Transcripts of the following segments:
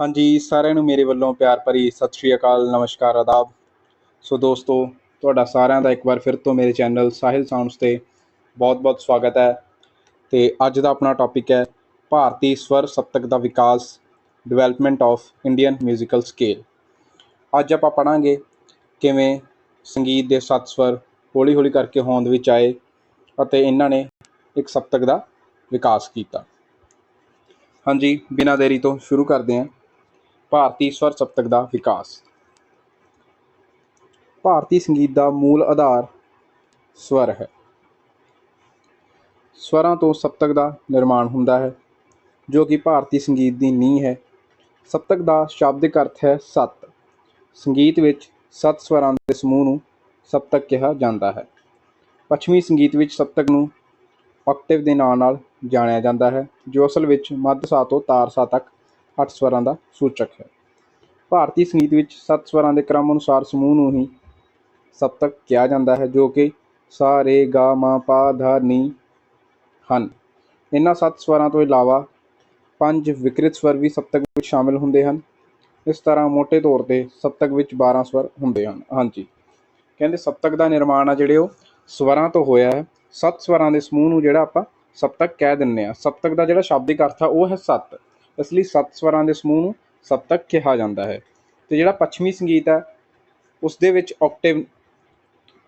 ਹਾਂਜੀ, ਸਾਰਿਆਂ ਨੂੰ ਮੇਰੇ ਵੱਲੋਂ ਪਿਆਰ ਭਰੀ ਸਤਿ ਸ਼੍ਰੀ ਅਕਾਲ, ਨਮਸਕਾਰ, ਆਦਾਬ। ਸੋ ਦੋਸਤੋ, ਤੁਹਾਡਾ ਸਾਰਿਆਂ ਦਾ ਇੱਕ ਵਾਰ ਫਿਰ ਤੋਂ ਮੇਰੇ ਚੈਨਲ ਸਾਹਿਲ ਸਾਊਂਡਸ ਤੇ ਬਹੁਤ-ਬਹੁਤ ਸਵਾਗਤ ਹੈ। ਤੇ ਅੱਜ ਦਾ ਆਪਣਾ ਟੌਪਿਕ ਹੈ, ਭਾਰਤੀ ਸਵਰ ਸਪਤਕ ਦਾ ਵਿਕਾਸ development of Indian musical scale ਅੱਜ ਆਪਾਂ ਪੜਾਂਗੇ ਕਿਵੇਂ ਸੰਗੀਤ ਦੇ ਸੱਤ ਸਵਰ ਹੌਲੀ-ਹੌਲੀ ਕਰਕੇ ਹੋਂਦ ਵਿੱਚ ਆਏ ਅਤੇ ਇਹਨਾਂ ਨੇ ਇੱਕ ਸਪਤਕ ਦਾ ਵਿਕਾਸ ਕੀਤਾ। ਹਾਂਜੀ, ਬਿਨਾਂ ਦੇਰੀ ਤੋਂ ਸ਼ੁਰੂ ਕਰਦੇ ਹਾਂ। ਭਾਰਤੀ ਸਵਰ ਸਪਤਕ ਦਾ ਵਿਕਾਸ। ਭਾਰਤੀ ਸੰਗੀਤ ਦਾ ਮੂਲ ਆਧਾਰ ਸਵਰ ਹੈ। ਸਵਰਾਂ ਤੋਂ ਸਪਤਕ ਦਾ ਨਿਰਮਾਣ ਹੁੰਦਾ ਹੈ, ਜੋ ਕਿ ਭਾਰਤੀ ਸੰਗੀਤ ਦੀ ਨੀਂਹ ਹੈ। ਸਪਤਕ ਦਾ ਸ਼ਾਬਦਿਕ ਅਰਥ ਹੈ ਸੱਤ। ਸੰਗੀਤ ਵਿੱਚ ਸੱਤ ਸਵਰਾਂ ਦੇ ਸਮੂਹ ਨੂੰ ਸਪਤਕ ਕਿਹਾ ਜਾਂਦਾ ਹੈ। ਪੱਛਮੀ ਸੰਗੀਤ ਵਿੱਚ ਸਪਤਕ ਨੂੰ ਆਕਟੇਵ ਦੇ ਨਾਂ ਨਾਲ ਜਾਣਿਆ ਜਾਂਦਾ ਹੈ, ਜੋ ਅਸਲ ਵਿੱਚ ਮੱਧ ਸਾ ਤੋਂ ਤਾਰ ਸਾ ਤੱਕ ਅੱਠ ਸਵਰਾਂ ਦਾ ਸੂਚਕ ਹੈ। ਭਾਰਤੀ ਸੰਗੀਤ ਵਿੱਚ ਸੱਤ ਸਵਰਾਂ ਦੇ ਕ੍ਰਮ ਅਨੁਸਾਰ ਸਮੂਹ ਨੂੰ ਹੀ ਸਪਤਕ ਕਿਹਾ ਜਾਂਦਾ ਹੈ, ਜੋ ਕਿ ਸਾ ਰੇ ਗਾ, ਮਾ, ਪਾ, ਧਾ, ਨੀ ਹਨ। ਇਹਨਾਂ ਸੱਤ ਸਵਰਾਂ ਤੋਂ ਇਲਾਵਾ ਪੰਜ ਵਿਕਰਿਤ ਸਵਰ ਵੀ ਸਪਤਕ ਵਿੱਚ ਸ਼ਾਮਿਲ ਹੁੰਦੇ ਹਨ। ਇਸ ਤਰ੍ਹਾਂ ਮੋٹے ਤੌਰ ਤੇ ਸਪਤਕ ਵਿੱਚ 12 ਸਵਰ ਹੁੰਦੇ ਹਨ। ਹਾਂਜੀ। ਕਹਿੰਦੇ ਸਪਤਕ ਦਾ ਨਿਰਮਾਣ ਆ ਜਿਹੜੇ ਉਹ ਸਵਰਾਂ ਤੋਂ ਹੋਇਆ ਹੈ। ਸੱਤ ਸਵਰਾਂ ਦੇ ਸਮੂਹ ਨੂੰ ਜਿਹੜਾ ਆਪਾਂ ਸਪਤਕ ਕਹਿ ਦਿੰਨੇ ਆ ਸਪਤਕ ਦਾ ਜਿਹੜਾ ਸ਼ਾਬਦਿਕ ਅਰਥ ਆ, ਉਹ ਹੈ ਸੱਤ। ਇਸ ਲਈ ਸੱਤ ਸਵਰਾਂ ਦੇ ਸਮੂਹ ਨੂੰ ਸਪਤਕ ਕਿਹਾ ਜਾਂਦਾ ਹੈ। ਤੇ ਜਿਹੜਾ ਪੱਛਮੀ ਸੰਗੀਤ ਹੈ ਉਸ ਦੇ ਵਿੱਚ ਆਕਟੇਵ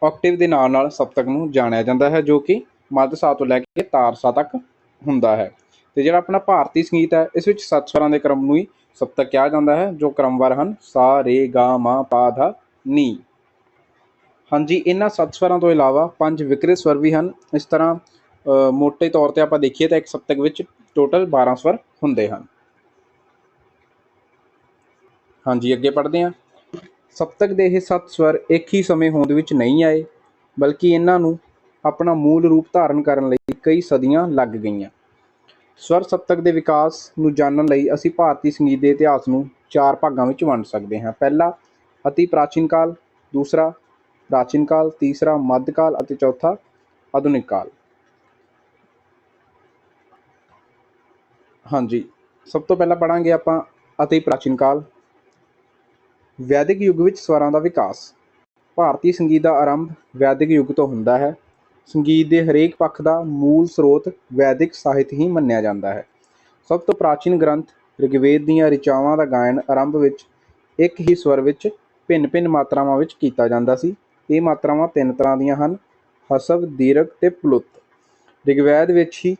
ਆਕਟੇਵ ਦੇ ਨਾਲ ਨਾਲ ਸਪਤਕ ਨੂੰ ਜਾਣਿਆ ਜਾਂਦਾ ਹੈ, ਜੋ ਕਿ ਮੱਧ ਸਾ ਤੋਂ ਲੈ ਕੇ ਤਾਰ ਸਾ ਤੱਕ ਹੁੰਦਾ ਹੈ। ਤੇ ਜਿਹੜਾ ਆਪਣਾ ਭਾਰਤੀ ਸੰਗੀਤ ਹੈ, ਇਸ ਵਿੱਚ ਸੱਤ ਸਵਰਾਂ ਦੇ ਕ੍ਰਮ ਨੂੰ ਹੀ ਸਪਤਕ ਕਿਹਾ ਜਾਂਦਾ ਹੈ, ਜੋ ਕ੍ਰਮਵਾਰ ਹਨ ਸਾ, ਰੇ, ਗਾ, ਮਾ, ਪਾ, ਧਾ, ਨੀ। ਹਾਂਜੀ, ਇਹਨਾਂ ਸੱਤ ਸਵਰਾਂ ਤੋਂ ਇਲਾਵਾ ਪੰਜ ਵਿਕਰਿਤ ਸਵਰ ਵੀ ਹਨ। ਇਸ ਤਰ੍ਹਾਂ ਮੋਟੇ ਤੌਰ ਤੇ ਆਪਾਂ ਦੇਖੀਏ ਤਾਂ ਇੱਕ ਸਪਤਕ ਵਿੱਚ ਟੋਟਲ 12 ਸਵਰ ਹੁੰਦੇ ਹਨ। ਹਾਂਜੀ, ਅੱਗੇ ਪੜ੍ਹਦੇ ਹਾਂ। ਸਪਤਕ ਦੇ ਇਹ ਸੱਤ ਸਵਰ ਇੱਕ ਹੀ ਸਮੇਂ ਹੋਂਦ ਵਿੱਚ ਨਹੀਂ ਆਏ, ਬਲਕਿ ਇਹਨਾਂ ਨੂੰ ਆਪਣਾ ਮੂਲ ਰੂਪ ਧਾਰਨ ਕਰਨ ਲਈ ਕਈ ਸਦੀਆਂ ਲੱਗ ਗਈਆਂ। ਸਵਰ ਸਪਤਕ ਦੇ ਵਿਕਾਸ ਨੂੰ ਜਾਣਨ ਲਈ ਅਸੀਂ ਭਾਰਤੀ ਸੰਗੀਤ ਦੇ ਇਤਿਹਾਸ ਨੂੰ ਚਾਰ ਭਾਗਾਂ ਵਿੱਚ ਵੰਡ ਸਕਦੇ ਹਾਂ। ਪਹਿਲਾ, ਅਤੀ ਪ੍ਰਾਚੀਨ ਕਾਲ, ਦੂਸਰਾ, ਪ੍ਰਾਚੀਨ ਕਾਲ, ਤੀਸਰਾ, ਮੱਧ ਕਾਲ ਅਤੇ ਚੌਥਾ, ਆਧੁਨਿਕ ਕਾਲ। ਹਾਂਜੀ, ਸਭ ਤੋਂ ਪਹਿਲਾਂ ਪੜਾਂਗੇ ਆਪਾਂ ਅਤੀ ਪ੍ਰਾਚੀਨ ਕਾਲ ਵੈਦਿਕ ਯੁੱਗ ਵਿੱਚ ਸਵਰਾਂ ਦਾ ਵਿਕਾਸ। ਭਾਰਤੀ ਸੰਗੀਤ ਦਾ ਆਰੰਭ ਵੈਦਿਕ ਯੁੱਗ ਤੋਂ ਹੁੰਦਾ ਹੈ। ਸੰਗੀਤ ਦੇ ਹਰੇਕ ਪੱਖ ਦਾ ਮੂਲ ਸਰੋਤ ਵੈਦਿਕ ਸਾਹਿਤ ਹੀ ਮੰਨਿਆ ਜਾਂਦਾ ਹੈ। ਸਭ ਤੋਂ ਪ੍ਰਾਚੀਨ ਗ੍ਰੰਥ ਰਿਗਵੇਦ ਦੀਆਂ ਰਿਚਾਵਾਂ ਦਾ ਗਾਇਨ ਆਰੰਭ ਵਿੱਚ ਇੱਕ ਹੀ ਸਵਰ ਵਿੱਚ ਭਿੰਨ-ਭਿੰਨ ਮਾਤਰਾਵਾਂ ਵਿੱਚ ਕੀਤਾ ਜਾਂਦਾ ਸੀ। ਇਹ ਮਾਤਰਾਵਾਂ ਤਿੰਨ ਤਰ੍ਹਾਂ ਦੀਆਂ ਹਨ, ਹਸਵ, ਦੀਰਘ ਤੇ ਪਲੁੱਤ। ਰਿਗਵੈਦ ਵਿੱਚ ਹੀ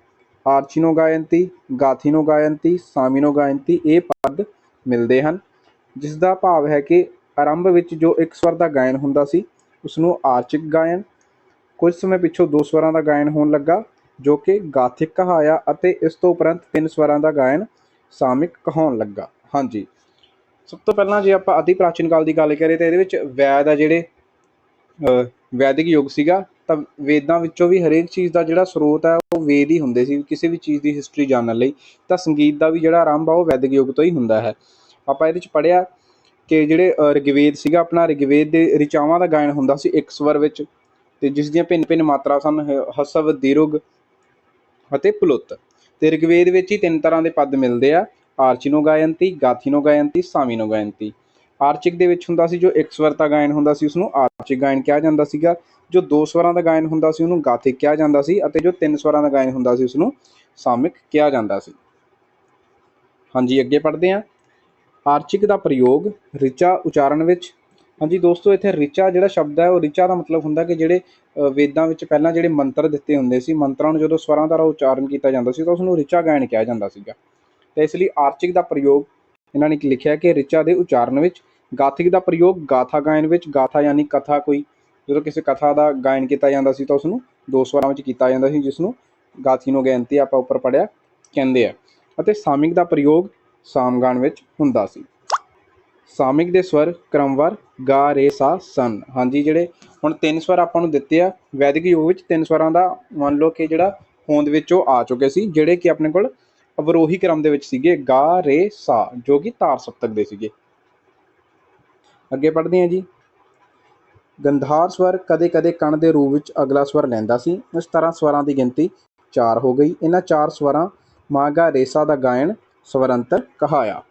ਆਰਚੀਨੋ ਗਾਇੰਤੀ ਗਾਥਿਨੋ ਗਾਇੰਤੀ ਸਾਮਿਨੋ ਗਾਇੰਤੀ ਇਹ ਪਦ ਮਿਲਦੇ ਹਨ। ਜਿਸ ਦਾ ਭਾਵ ਹੈ ਕਿ ਆਰੰਭ ਵਿੱਚ ਜੋ ਇੱਕ ਸਵਰ ਦਾ ਗਾਇਨ ਹੁੰਦਾ ਸੀ ਉਸ ਨੂੰ ਆਰਚਿਕ ਗਾਇਨ, ਕੁਝ ਸਮੇਂ ਪਿੱਛੋਂ ਦੋ ਸਵਰਾਂ ਦਾ ਗਾਇਨ ਹੋਣ ਲੱਗਾ, ਜੋ ਕਿ ਗਾਥਿਕ ਕਹਾਇਆ ਅਤੇ ਇਸ ਤੋਂ ਉਪਰੰਤ ਤਿੰਨ ਸਵਰਾਂ ਦਾ ਗਾਇਨ ਸਾਮਿਕ ਕਹਾਉਣ ਲੱਗਾ। ਹਾਂਜੀ। ਸਭ ਤੋਂ ਪਹਿਲਾਂ ਜੇ ਆਪਾਂ ਅਤੀ ਪ੍ਰਾਚੀਨ ਕਾਲ ਦੀ ਗੱਲ ਕਰੀਏ ਤਾਂ ਇਹਦੇ ਵਿੱਚ ਵੈਦ ਆ ਜਿਹੜੇ ਵੈਦਿਕ ਯੁੱਗ ਸੀਗਾ, ਤਾਂ ਵੇਦਾਂ ਵਿੱਚੋਂ ਵੀ ਹਰੇਕ ਚੀਜ਼ ਦਾ ਜਿਹੜਾ ਸਰੋਤ ਹੈ ਉਹ ਵੇਦ ਹੀ ਹੁੰਦੇ ਸੀ, ਕਿਸੇ ਵੀ ਚੀਜ਼ ਦੀ ਹਿਸਟਰੀ ਜਾਣਨ ਲਈ, ਤਾਂ ਸੰਗੀਤ ਦਾ ਵੀ ਜਿਹੜਾ ਆਰੰਭ ਆ, ਉਹ ਵੈਦਿਕ ਯੁੱਗ ਤੋਂ ਹੀ ਹੁੰਦਾ ਹੈ। ਆਪਾਂ ਇਹਦੇ ਵਿੱਚ ਪੜ੍ਹਿਆ ਕਿ ਜਿਹੜੇ ਰਿਗਵੇਦ ਸੀਗਾ, ਆਪਣਾ ਰਿਗਵੇਦ ਦੇ ਰਿਚਾਵਾਂ ਦਾ ਗਾਇਨ ਹੁੰਦਾ ਸੀ ਇੱਕ ਸਵਰ ਵਿੱਚ ਤੇ ਜਿਸ ਦੀਆਂ ਭਿੰਨ ਭਿੰਨ ਮਾਤਰਾ ਸਨ ਹਸਵ ਦੀਰਘ ਅਤੇ ਪੁਲੁੱਤ। ਤੇ ਰਿਗਵੇਦ ਵਿੱਚ ਹੀ ਤਿੰਨ ਤਰ੍ਹਾਂ ਦੇ ਪਦ ਮਿਲਦੇ ਆ ਆਰਚਿਨੋ ਗਾਇੰਤੀ ਗਾਥਿਨੋ ਗਾਇੰਤੀ ਸਾਮਿਨੋ ਗਾਇੰਤੀ। ਆਰਚਿਕ ਦੇ ਵਿੱਚ ਹੁੰਦਾ ਸੀ ਜੋ ਇੱਕ ਸਵਰ ਦਾ ਗਾਇਨ ਹੁੰਦਾ ਸੀ ਉਸ ਨੂੰ ਆਰਚਿਕ ਗਾਇਨ ਕਿਹਾ ਜਾਂਦਾ ਸੀਗਾ। ਜੋ ਦੋ ਸਵਰਾਂ ਦਾ ਗਾਇਨ ਹੁੰਦਾ ਸੀ, ਉਹਨੂੰ ਗਾਥਿਕ ਕਿਹਾ ਜਾਂਦਾ ਸੀ ਅਤੇ ਜੋ ਤਿੰਨ ਸਵਰਾਂ ਦਾ ਗਾਇਨ ਹੁੰਦਾ ਸੀ ਉਸ ਨੂੰ ਸਾਮਿਕ ਕਿਹਾ ਜਾਂਦਾ ਸੀ। ਹਾਂਜੀ, ਅੱਗੇ ਪੜ੍ਹਦੇ ਹਾਂ। ਆਰਚਿਕ ਦਾ ਪ੍ਰਯੋਗ ਰਿਚਾ ਉਚਾਰਨ ਵਿੱਚ। ਹਾਂਜੀ ਦੋਸਤੋ, ਇੱਥੇ ਰਿਚਾ ਜਿਹੜਾ ਸ਼ਬਦ ਹੈ, ਉਹ ਰਿਚਾ ਦਾ ਮਤਲਬ ਹੁੰਦਾ ਕਿ ਜਿਹੜੇ ਵੇਦਾਂ ਵਿੱਚ ਪਹਿਲਾਂ ਜਿਹੜੇ ਮੰਤਰ ਦਿੱਤੇ ਹੁੰਦੇ ਸੀ, ਮੰਤਰਾਂ ਨੂੰ ਜਦੋਂ ਸਵਰਾਂ ਦੁਆਰਾ ਉਚਾਰਨ ਕੀਤਾ ਜਾਂਦਾ ਸੀ, ਤਾਂ ਉਸ ਨੂੰ ਰਿਚਾ ਗਾਇਨ ਕਿਹਾ ਜਾਂਦਾ ਸੀਗਾ। ਤੇ ਇਸ ਲਈ ਆਰਚਿਕ ਦਾ ਪ੍ਰਯੋਗ, ਇਹਨਾਂ ਨੇ ਲਿਖਿਆ ਕਿ ਰਿਚਾ ਦੇ ਉਚਾਰਨ ਵਿੱਚ, ਗਾਥਿਕ ਦਾ ਪ੍ਰਯੋਗ ਗਾਥਾ ਗਾਇਨ ਵਿੱਚ, ਗਾਥਾ ਯਾਨੀ ਕਥਾ ਕੋਈ, ਜਦੋਂ ਕਿਸੇ ਕਥਾ ਦਾ ਗਾਇਨ ਕੀਤਾ ਜਾਂਦਾ ਸੀ, ਤਾਂ ਉਸ ਨੂੰ ਦੋ ਸਵਰਾਂ ਵਿੱਚ ਕੀਤਾ ਜਾਂਦਾ ਸੀ ਜਿਸ ਨੂੰ ਗਾਥੀਨੋ ਗਾਇਨਤੀ ਆਪਾਂ ਉੱਪਰ ਪੜਿਆ ਕਹਿੰਦੇ ਆ। ਅਤੇ ਸਾਮਿਕ ਦਾ ਪ੍ਰਯੋਗ ਸਾਮਗਾਨ ਵਿੱਚ ਹੁੰਦਾ ਸੀ। ਸਾਮਿਕ ਦੇ ਸਵਰ ਕ੍ਰਮਵਾਰ ਗਾ ਰੇ ਸਾ ਸਨ। ਹਾਂਜੀ, ਜਿਹੜੇ ਹੁਣ ਤਿੰਨ ਸਵਰ ਆਪਾਂ ਨੂੰ ਦਿੱਤੇ ਆ, ਵੈਦਿਕ ਯੁੱਗ ਵਿੱਚ ਤਿੰਨ ਸਵਰਾਂ ਦਾ ਮੰਨ ਲਓ ਕਿ ਜਿਹੜਾ ਹੋਂਦ ਵਿੱਚ ਉਹ ਆ ਚੁੱਕੇ ਸੀ, ਜਿਹੜੇ ਕਿ ਆਪਣੇ ਕੋਲ ਅਵਰੋਹੀ ਕ੍ਰਮ ਦੇ ਵਿੱਚ ਸੀਗੇ, ਗਾ ਰੇ ਸਾ, ਜੋ ਕਿ ਤਾਰ ਸਪਤਕ ਦੇ ਸੀਗੇ। ਅੱਗੇ ਪੜ੍ਹਦੇ ਹਾਂ ਜੀ। ਗੰਧਾਰ ਸਵਰ ਕਦੇ-ਕਦੇ ਕਣ ਦੇ ਰੂਪ ਵਿੱਚ ਅਗਲਾ ਸਵਰ ਲੈਂਦਾ ਸੀ। ਇਸ ਤਰ੍ਹਾਂ ਸਵਰਾਂ ਦੀ ਗਿਣਤੀ 4 ਹੋ ਗਈ। ਇਹਨਾਂ ਚਾਰ ਸਵਰਾਂ ਮਾਗਾ ਰੇਸਾ ਦਾ ਗਾਇਨ ਸਵਰੰਤਰ ਕਹਾਇਆ।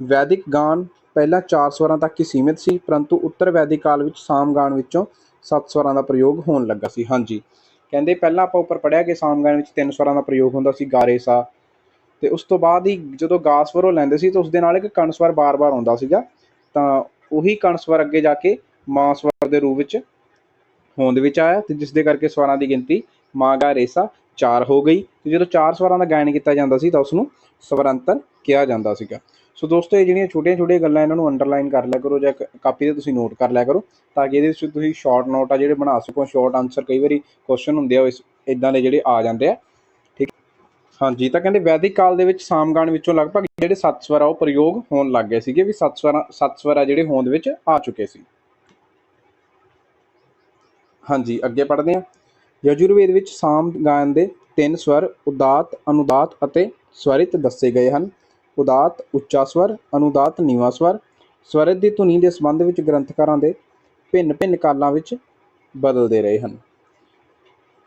ਵੈਦਿਕ ਗਾਨ ਪਹਿਲਾਂ ਚਾਰ ਸਵਰਾਂ ਤੱਕ ਹੀ ਸੀਮਿਤ ਸੀ, ਪਰੰਤੂ ਉੱਤਰ ਵੈਦਿਕ ਕਾਲ ਵਿੱਚ ਸਾਮ ਗਾਨ ਵਿੱਚੋਂ ਸੱਤ ਸਵਰਾਂ ਦਾ ਪ੍ਰਯੋਗ ਹੋਣ ਲੱਗਾ ਸੀ। ਹਾਂਜੀ। ਕਹਿੰਦੇ ਪਹਿਲਾਂ ਆਪਾਂ ਉੱਪਰ ਪੜਿਆ ਕਿ ਸਾਮ ਗਾਨ ਵਿੱਚ ਤਿੰਨ ਸਵਰਾਂ ਦਾ ਪ੍ਰਯੋਗ ਹੁੰਦਾ ਸੀ, ਗਾਰੇ ਸਾ। ਤੇ ਉਸ ਤੋਂ ਬਾਅਦ ਹੀ ਜਦੋਂ ਗਾ ਸਵਰ ਉਹ ਲੈਂਦੇ ਸੀ, ਤਾਂ ਉਸ ਦੇ ਨਾਲ ਇੱਕ ਕਣ ਸਵਰ ਬਾਰ-ਬਾਰ ਆਉਂਦਾ ਸੀਗਾ। ਤਾਂ ਉਹੀ ਕਣ ਸਵਰ ਅੱਗੇ ਜਾ ਕੇ ਮਾਂ ਸਵਰ ਦੇ ਰੂਪ ਵਿੱਚ ਹੋਂਦ ਵਿੱਚ ਆਇਆ ਤੇ ਜਿਸ ਦੇ ਕਰਕੇ ਸਵਰਾਂ ਦੀ ਗਿਣਤੀ ਮਾਂ, ਗਾ ਰੇਸਾ ਚਾਰ ਹੋ ਗਈ ਤੇ ਜਦੋਂ ਚਾਰ ਸਵਰਾਂ ਦਾ ਗਾਇਨ ਕੀਤਾ ਜਾਂਦਾ ਸੀ ਤਾਂ ਉਸ ਨੂੰ ਸਵਰਾਂਤਰ ਕਿਹਾ ਜਾਂਦਾ ਸੀਗਾ। ਸੋ ਦੋਸਤੋ, ਇਹ ਜਿਹੜੀਆਂ ਛੋਟੀਆਂ-ਛੋਟੀਆਂ ਗੱਲਾਂ ਇਹਨਾਂ ਨੂੰ ਅੰਡਰਲਾਈਨ ਕਰ ਲਿਆ ਕਰੋ ਜਾਂ ਕਾਪੀ ਤੇ ਤੁਸੀਂ ਨੋਟ ਕਰ ਲਿਆ ਕਰੋ ਤਾਂ ਕਿ ਇਹਦੇ ਵਿੱਚ ਤੁਸੀਂ ਸ਼ਾਰਟ ਨੋਟ ਆ ਜਿਹੜੇ ਬਣਾ ਸਕੋ। ਸ਼ਾਰਟ ਆਨਸਰ ਕਈ ਵਾਰੀ ਕੁਐਸਚਨ ਹੁੰਦੇ ਆ ਇਸ ਇਦਾਂ ਦੇ ਜਿਹੜੇ ਆ ਜਾਂਦੇ ਆ। ਠੀਕ? ਹਾਂਜੀ, ਤਾਂ ਕਹਿੰਦੇ ਵੈਦਿਕ ਕਾਲ ਦੇ ਵਿੱਚ ਸਾਮਗਾਨ ਵਿੱਚੋਂ ਲਗਭਗ ਜਿਹੜੇ ਸੱਤ ਸਵਰ ਆ ਉਹ ਪ੍ਰਯੋਗ ਹੋਣ ਲੱਗ ਗਏ ਸੀਗੇ ਵੀ ਸੱਤ ਸਵਰ ਸੱਤ ਸਵਰ ਆ ਜਿਹੜੇ ਹੋਂਦ ਵਿੱਚ ਆ ਚੁੱਕੇ ਸੀ। ਹਾਂਜੀ, ਅੱਗੇ ਪੜ੍ਹਦੇ ਆ ਯਜੁਰਵੇਦ ਵਿੱਚ ਸਾਮ ਗਾਇਨ ਦੇ ਤਿੰਨ ਸਵਰ ਉਦਾਤ, ਅਨੁਦਾਤ ਅਤੇ ਸਵਰਿਤ ਦੱਸੇ ਗਏ ਹਨ। ਉਦਾਤ, ਉੱਚਾ ਸਵਰ, ਅਨੁਦਾਤ, ਨੀਵਾਂ ਸਵਰ। ਸਵਰਿਤ ਦੀ ਧੁਨੀ ਦੇ ਸੰਬੰਧ ਵਿੱਚ ਗ੍ਰੰਥਕਾਰਾਂ ਦੇ ਭਿੰਨ-ਭਿੰਨ ਕਾਲਾਂ ਵਿੱਚ ਬਦਲਦੇ ਰਹੇ ਹਨ।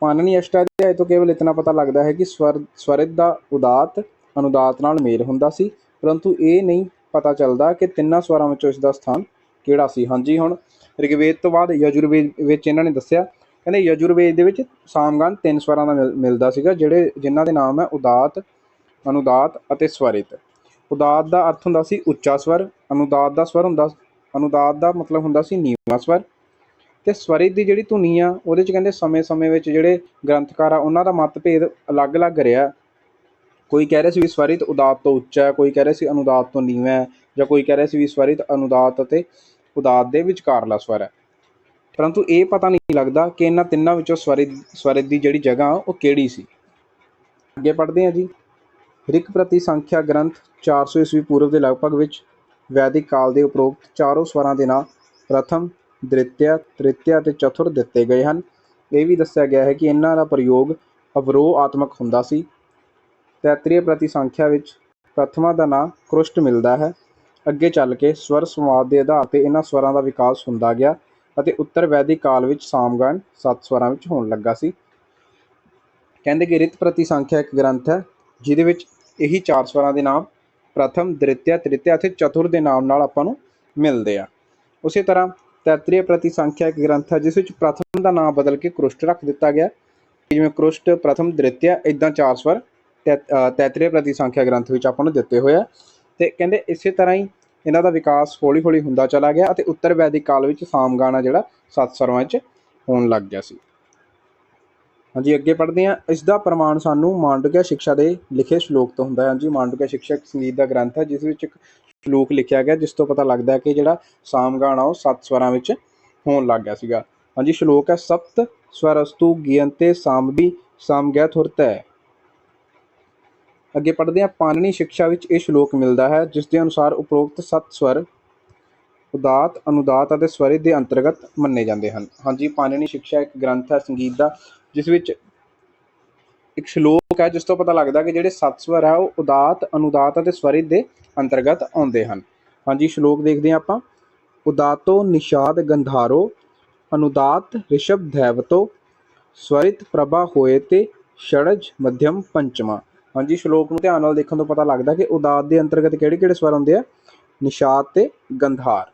ਪਾਣਨੀ ਅਸ਼ਟਾਧਿਆਇ ਤੋਂ ਕੇਵਲ ਇਤਨਾ ਪਤਾ ਲੱਗਦਾ ਹੈ ਕਿ ਸਵਰ, ਸਵਰਿਤ ਦਾ ਉਦਾਤ, ਅਨੁਦਾਤ ਨਾਲ ਮੇਲ ਹੁੰਦਾ ਸੀ, ਪਰੰਤੂ ਇਹ ਨਹੀਂ ਪਤਾ ਚੱਲਦਾ ਕਿ ਤਿੰਨਾਂ ਸਵਰਾਂ ਵਿੱਚੋਂ ਇਸ ਦਾ ਸਥਾਨ ਕਿਹੜਾ ਸੀ। ਹਾਂਜੀ, ਹੁਣ ਰਿਗਵੇਦ ਤੋਂ ਬਾਅਦ ਯਜੁਰਵੇਦ ਵਿੱਚ ਇਹਨਾਂ ਨੇ ਦੱਸਿਆ ਕਹਿੰਦੇ ਯਜੁਰਵੇਦ ਦੇ ਵਿੱਚ ਸਾਮਗਾਨ ਤਿੰਨ ਸਵਰਾਂ ਦਾ ਮਿਲ- ਮਿਲਦਾ ਸੀਗਾ, ਜਿਹੜੇ ਜਿਨ੍ਹਾਂ ਦੇ ਨਾਮ ਹੈ ਉਦਾਤ, ਅਨੁਦਾਤ ਅਤੇ ਸਵਰਿਤ। ਉਦਾਤ ਦਾ ਅਰਥ ਹੁੰਦਾ ਸੀ ਉੱਚਾ ਸਵਰ, ਅਨੁਦਾਤ ਦਾ ਸਵਰ ਹੁੰਦਾ, ਅਨੁਦਾਤ ਦਾ ਮਤਲਬ ਹੁੰਦਾ ਸੀ ਨੀਵਾਂ ਸਵਰ। ਤੇ ਸਵਰਿਤ ਦੀ ਜਿਹੜੀ ਧੁਨੀ ਆ, ਉਹਦੇ ਚ ਕਹਿੰਦੇ ਸਮੇਂ-ਸਮੇਂ ਵਿੱਚ ਜਿਹੜੇ ਗ੍ਰੰਥਕਾਰ ਆ, ਉਹਨਾਂ ਦਾ ਮਤਭੇਦ ਅਲੱਗ-ਅਲੱਗ ਰਿਹਾ। ਕੋਈ ਕਹਿ ਰਿਹਾ ਸੀ ਵੀ ਸਵਰਿਤ ਉਦਾਤ ਤੋਂ ਉੱਚਾ ਹੈ, ਕੋਈ ਕਹਿ ਰਿਹਾ ਸੀ ਅਨੁਦਾਤ ਤੋਂ ਨੀਵਾਂ ਹੈ, ਜਾਂ ਕੋਈ ਕਹਿ ਰਿਹਾ ਸੀ ਵੀ ਸਵਰਿਤ ਅਨੁਦਾਤ ਅਤੇ ਉਦਾਤ ਦੇ ਵਿਚਕਾਰਲਾ ਸਵਰ ਹੈ। ਪਰੰਤੂ ਇਹ ਪਤਾ ਨਹੀਂ ਲੱਗਦਾ ਕਿ ਇਹਨਾਂ ਤਿੰਨਾਂ ਵਿੱਚੋਂ ਸਵਰਿਤ ਸਵਰਿਤ ਦੀ ਜਿਹੜੀ ਜਗ੍ਹਾ ਉਹ ਕਿਹੜੀ ਸੀ। ਅੱਗੇ ਪੜ੍ਹਦੇ ਹਾਂ ਜੀ। ਰਿਕ ਪ੍ਰਤੀ ਸੰਖਿਆ ਗ੍ਰੰਥ 400 ਈਸਵੀ ਪੂਰਵ ਦੇ ਲਗਭਗ ਵਿੱਚ ਵੈਦਿਕ ਕਾਲ ਦੇ ਉਪਰੋਕਤ ਚਾਰੋਂ ਸਵਰਾਂ ਦੇ ਨਾਂ ਪ੍ਰਥਮ, ਦ੍ਰਿਤਿਆ, ਤ੍ਰਿਤਿਆ ਅਤੇ ਚਤੁਰ ਦਿੱਤੇ ਗਏ ਹਨ। ਇਹ ਵੀ ਦੱਸਿਆ ਗਿਆ ਹੈ ਕਿ ਇਹਨਾਂ ਦਾ ਪ੍ਰਯੋਗ ਅਵਰੋਹ ਆਤਮਕ ਹੁੰਦਾ ਸੀ। ਤੈਤਰੀय ਪ੍ਰਤੀ ਸੰਖਿਆ ਵਿੱਚ ਪ੍ਰਥਮਾ ਦਾ ਨਾਂ ਕ੍ਰੁਸ਼ਟ ਮਿਲਦਾ ਹੈ। ਅੱਗੇ ਚੱਲ ਕੇ ਸਵਰ ਸੰਵਾਦ ਦੇ ਆਧਾਰ ਤੇ ਇਹਨਾਂ ਸਵਰਾਂ ਦਾ ਵਿਕਾਸ ਹੁੰਦਾ ਗਿਆ। ਅਤੇ ਉੱਤਰ ਵੈਦਿਕ ਕਾਲ ਵਿੱਚ ਸਾਮਗਾਨ ਸੱਤ ਸਵਰਾਂ ਵਿੱਚ ਹੋਣ ਲੱਗਾ ਸੀ। ਕਹਿੰਦੇ ਕਿ ਰਿਤ ਪ੍ਰਤੀ ਸੰਖਿਆ ਇੱਕ ਗ੍ਰੰਥ ਹੈ ਜਿਹਦੇ ਵਿੱਚ ਇਹੀ ਚਾਰ ਸਵਰਾਂ ਦੇ ਨਾਮ ਪ੍ਰਥਮ ਦ੍ਰਿਤਿਆ ਤ੍ਰਿਤਿਆ ਅਤੇ ਚਤੁਰ ਦੇ ਨਾਮ ਨਾਲ ਆਪਾਂ ਨੂੰ ਮਿਲਦੇ ਆ। ਉਸੇ ਤਰ੍ਹਾਂ ਤੈਤਰੀय ਪ੍ਰਤੀ ਸੰਖਿਆ ਇੱਕ ਗ੍ਰੰਥ ਹੈ ਜਿਸ ਵਿੱਚ ਪ੍ਰਥਮ ਦਾ ਨਾਮ ਬਦਲ ਕੇ ਕ੍ਰੁਸ਼ਟ ਰੱਖ ਦਿੱਤਾ ਗਿਆ। ਜਿਵੇਂ ਕ੍ਰੁਸ਼ਟ ਪ੍ਰਥਮ ਦ੍ਰਿਤਿਆ ਇਦਾਂ ਚਾਰ ਸਵਰ ਤੈ- ਅ, ਤੈਤਰੀय ਪ੍ਰਤੀ ਸੰਖਿਆ ਗ੍ਰੰਥ ਵਿੱਚ ਆਪਾਂ ਨੂੰ ਦਿੱਤੇ ਹੋਏ ਆ। ਤੇ ਕਹਿੰਦੇ ਇਸੇ ਤਰ੍ਹਾਂ ਹੀ ਇਹਨਾਂ ਦਾ ਵਿਕਾਸ ਹੌਲੀ-ਹੌਲੀ ਹੁੰਦਾ ਚਲਾ ਗਿਆ ਅਤੇ ਉੱਤਰ ਵੈਦਿਕ ਕਾਲ ਵਿੱਚ ਸਾਮਗਾਨਾ ਜਿਹੜਾ ਸੱਤ ਸਵਰਾਂ ਵਿੱਚ ਹੋਣ ਲੱਗ ਗਿਆ ਸੀ। ਹਾਂਜੀ, ਅੱਗੇ ਪੜ੍ਹਦੇ ਹਾਂ। ਇਸ ਦਾ ਪ੍ਰਮਾਣ ਸਾਨੂੰ ਮਾਂਡਵਿਆ ਸਿੱਖਿਆ ਦੇ ਲਿਖੇ ਸ਼ਲੋਕ ਤੋਂ ਹੁੰਦਾ ਹੈ। ਹਾਂਜੀ, ਮਾਂਡਵਿਆ ਸਿੱਖਿਆ ਇੱਕ ਸੰਗੀਤ ਦਾ ਗ੍ਰੰਥ ਹੈ, ਜਿਸ ਵਿੱਚ ਇੱਕ ਸ਼ਲੋਕ ਲਿਖਿਆ ਗਿਆ, ਜਿਸ ਤੋਂ ਪਤਾ ਲੱਗਦਾ ਹੈ ਕਿ ਜਿਹੜਾ ਸਾਮਗਾਨਾ ਉਹ ਸੱਤ ਸਵਰਾਂ ਵਿੱਚ ਹੋਣ ਲੱਗ ਗਿਆ ਸੀਗਾ। ਹਾਂਜੀ, ਸ਼ਲੋਕ ਹੈ, ਸਪਤ ਸਵਰਸਤੂ ਗਿਯੰਤੇ ਸਾਮਬੀ ਸਾਮਗਿਆ ਥੁਰਤੈ ਅੱਗੇ ਪੜ੍ਹਦੇ ਹਾਂ ਪਾਣਨੀ ਸਿੱਖਿਆ ਵਿੱਚ ਇਹ ਸ਼ਲੋਕ ਮਿਲਦਾ ਹੈ ਜਿਸ ਦੇ ਅਨੁਸਾਰ ਉਪਰੋਕਤ ਸੱਤ ਸਵਰ ਉਦਾਤ ਅਨੁਦਾਤ ਅਤੇ ਸਵਰਿਤ ਦੇ ਅੰਤਰਗਤ ਮੰਨੇ ਜਾਂਦੇ ਹਨ ਹਾਂਜੀ ਪਾਣਨੀ ਸਿੱਖਿਆ ਇੱਕ ਗ੍ਰੰਥ ਹੈ ਸੰਗੀਤ ਦਾ ਜਿਸ ਵਿੱਚ ਇੱਕ ਸ਼ਲੋਕ ਹੈ ਜਿਸ ਤੋਂ ਪਤਾ ਲੱਗਦਾ ਕਿ ਜਿਹੜੇ ਸੱਤ ਸਵਰ ਹੈ ਉਹ ਉਦਾਤ ਅਨੁਦਾਤ ਅਤੇ ਸਵਰਿਤ ਦੇ ਅੰਤਰਗਤ ਆਉਂਦੇ ਹਨ ਹਾਂਜੀ ਸ਼ਲੋਕ ਦੇਖਦੇ ਹਾਂ ਆਪਾਂ ਉਦਾਤੋ ਨਿਸ਼ਾਦ ਗੰਧਾਰੋ ਅਨੁਦਾਤ ਰਿਸ਼ਭ ਧੈਵਤੋ ਸਵਰਿਤ ਪ੍ਰਭਾ ਹੋਏ ਤੇ षडज ਮਧਿਅਮ ਪੰਚਮਾ ਹਾਂਜੀ ਸ਼ਲੋਕ ਨੂੰ ਧਿਆਨ ਨਾਲ ਦੇਖਣ ਤੋਂ ਪਤਾ ਲੱਗਦਾ ਕਿ ਉਦਾਤ ਦੇ ਅੰਤਰਗਤ ਕਿਹੜੇ ਕਿਹੜੇ ਸਵਰ ਹੁੰਦੇ ਆ ਨਿਸ਼ਾਦ ਤੇ ਗੰਧਾਰ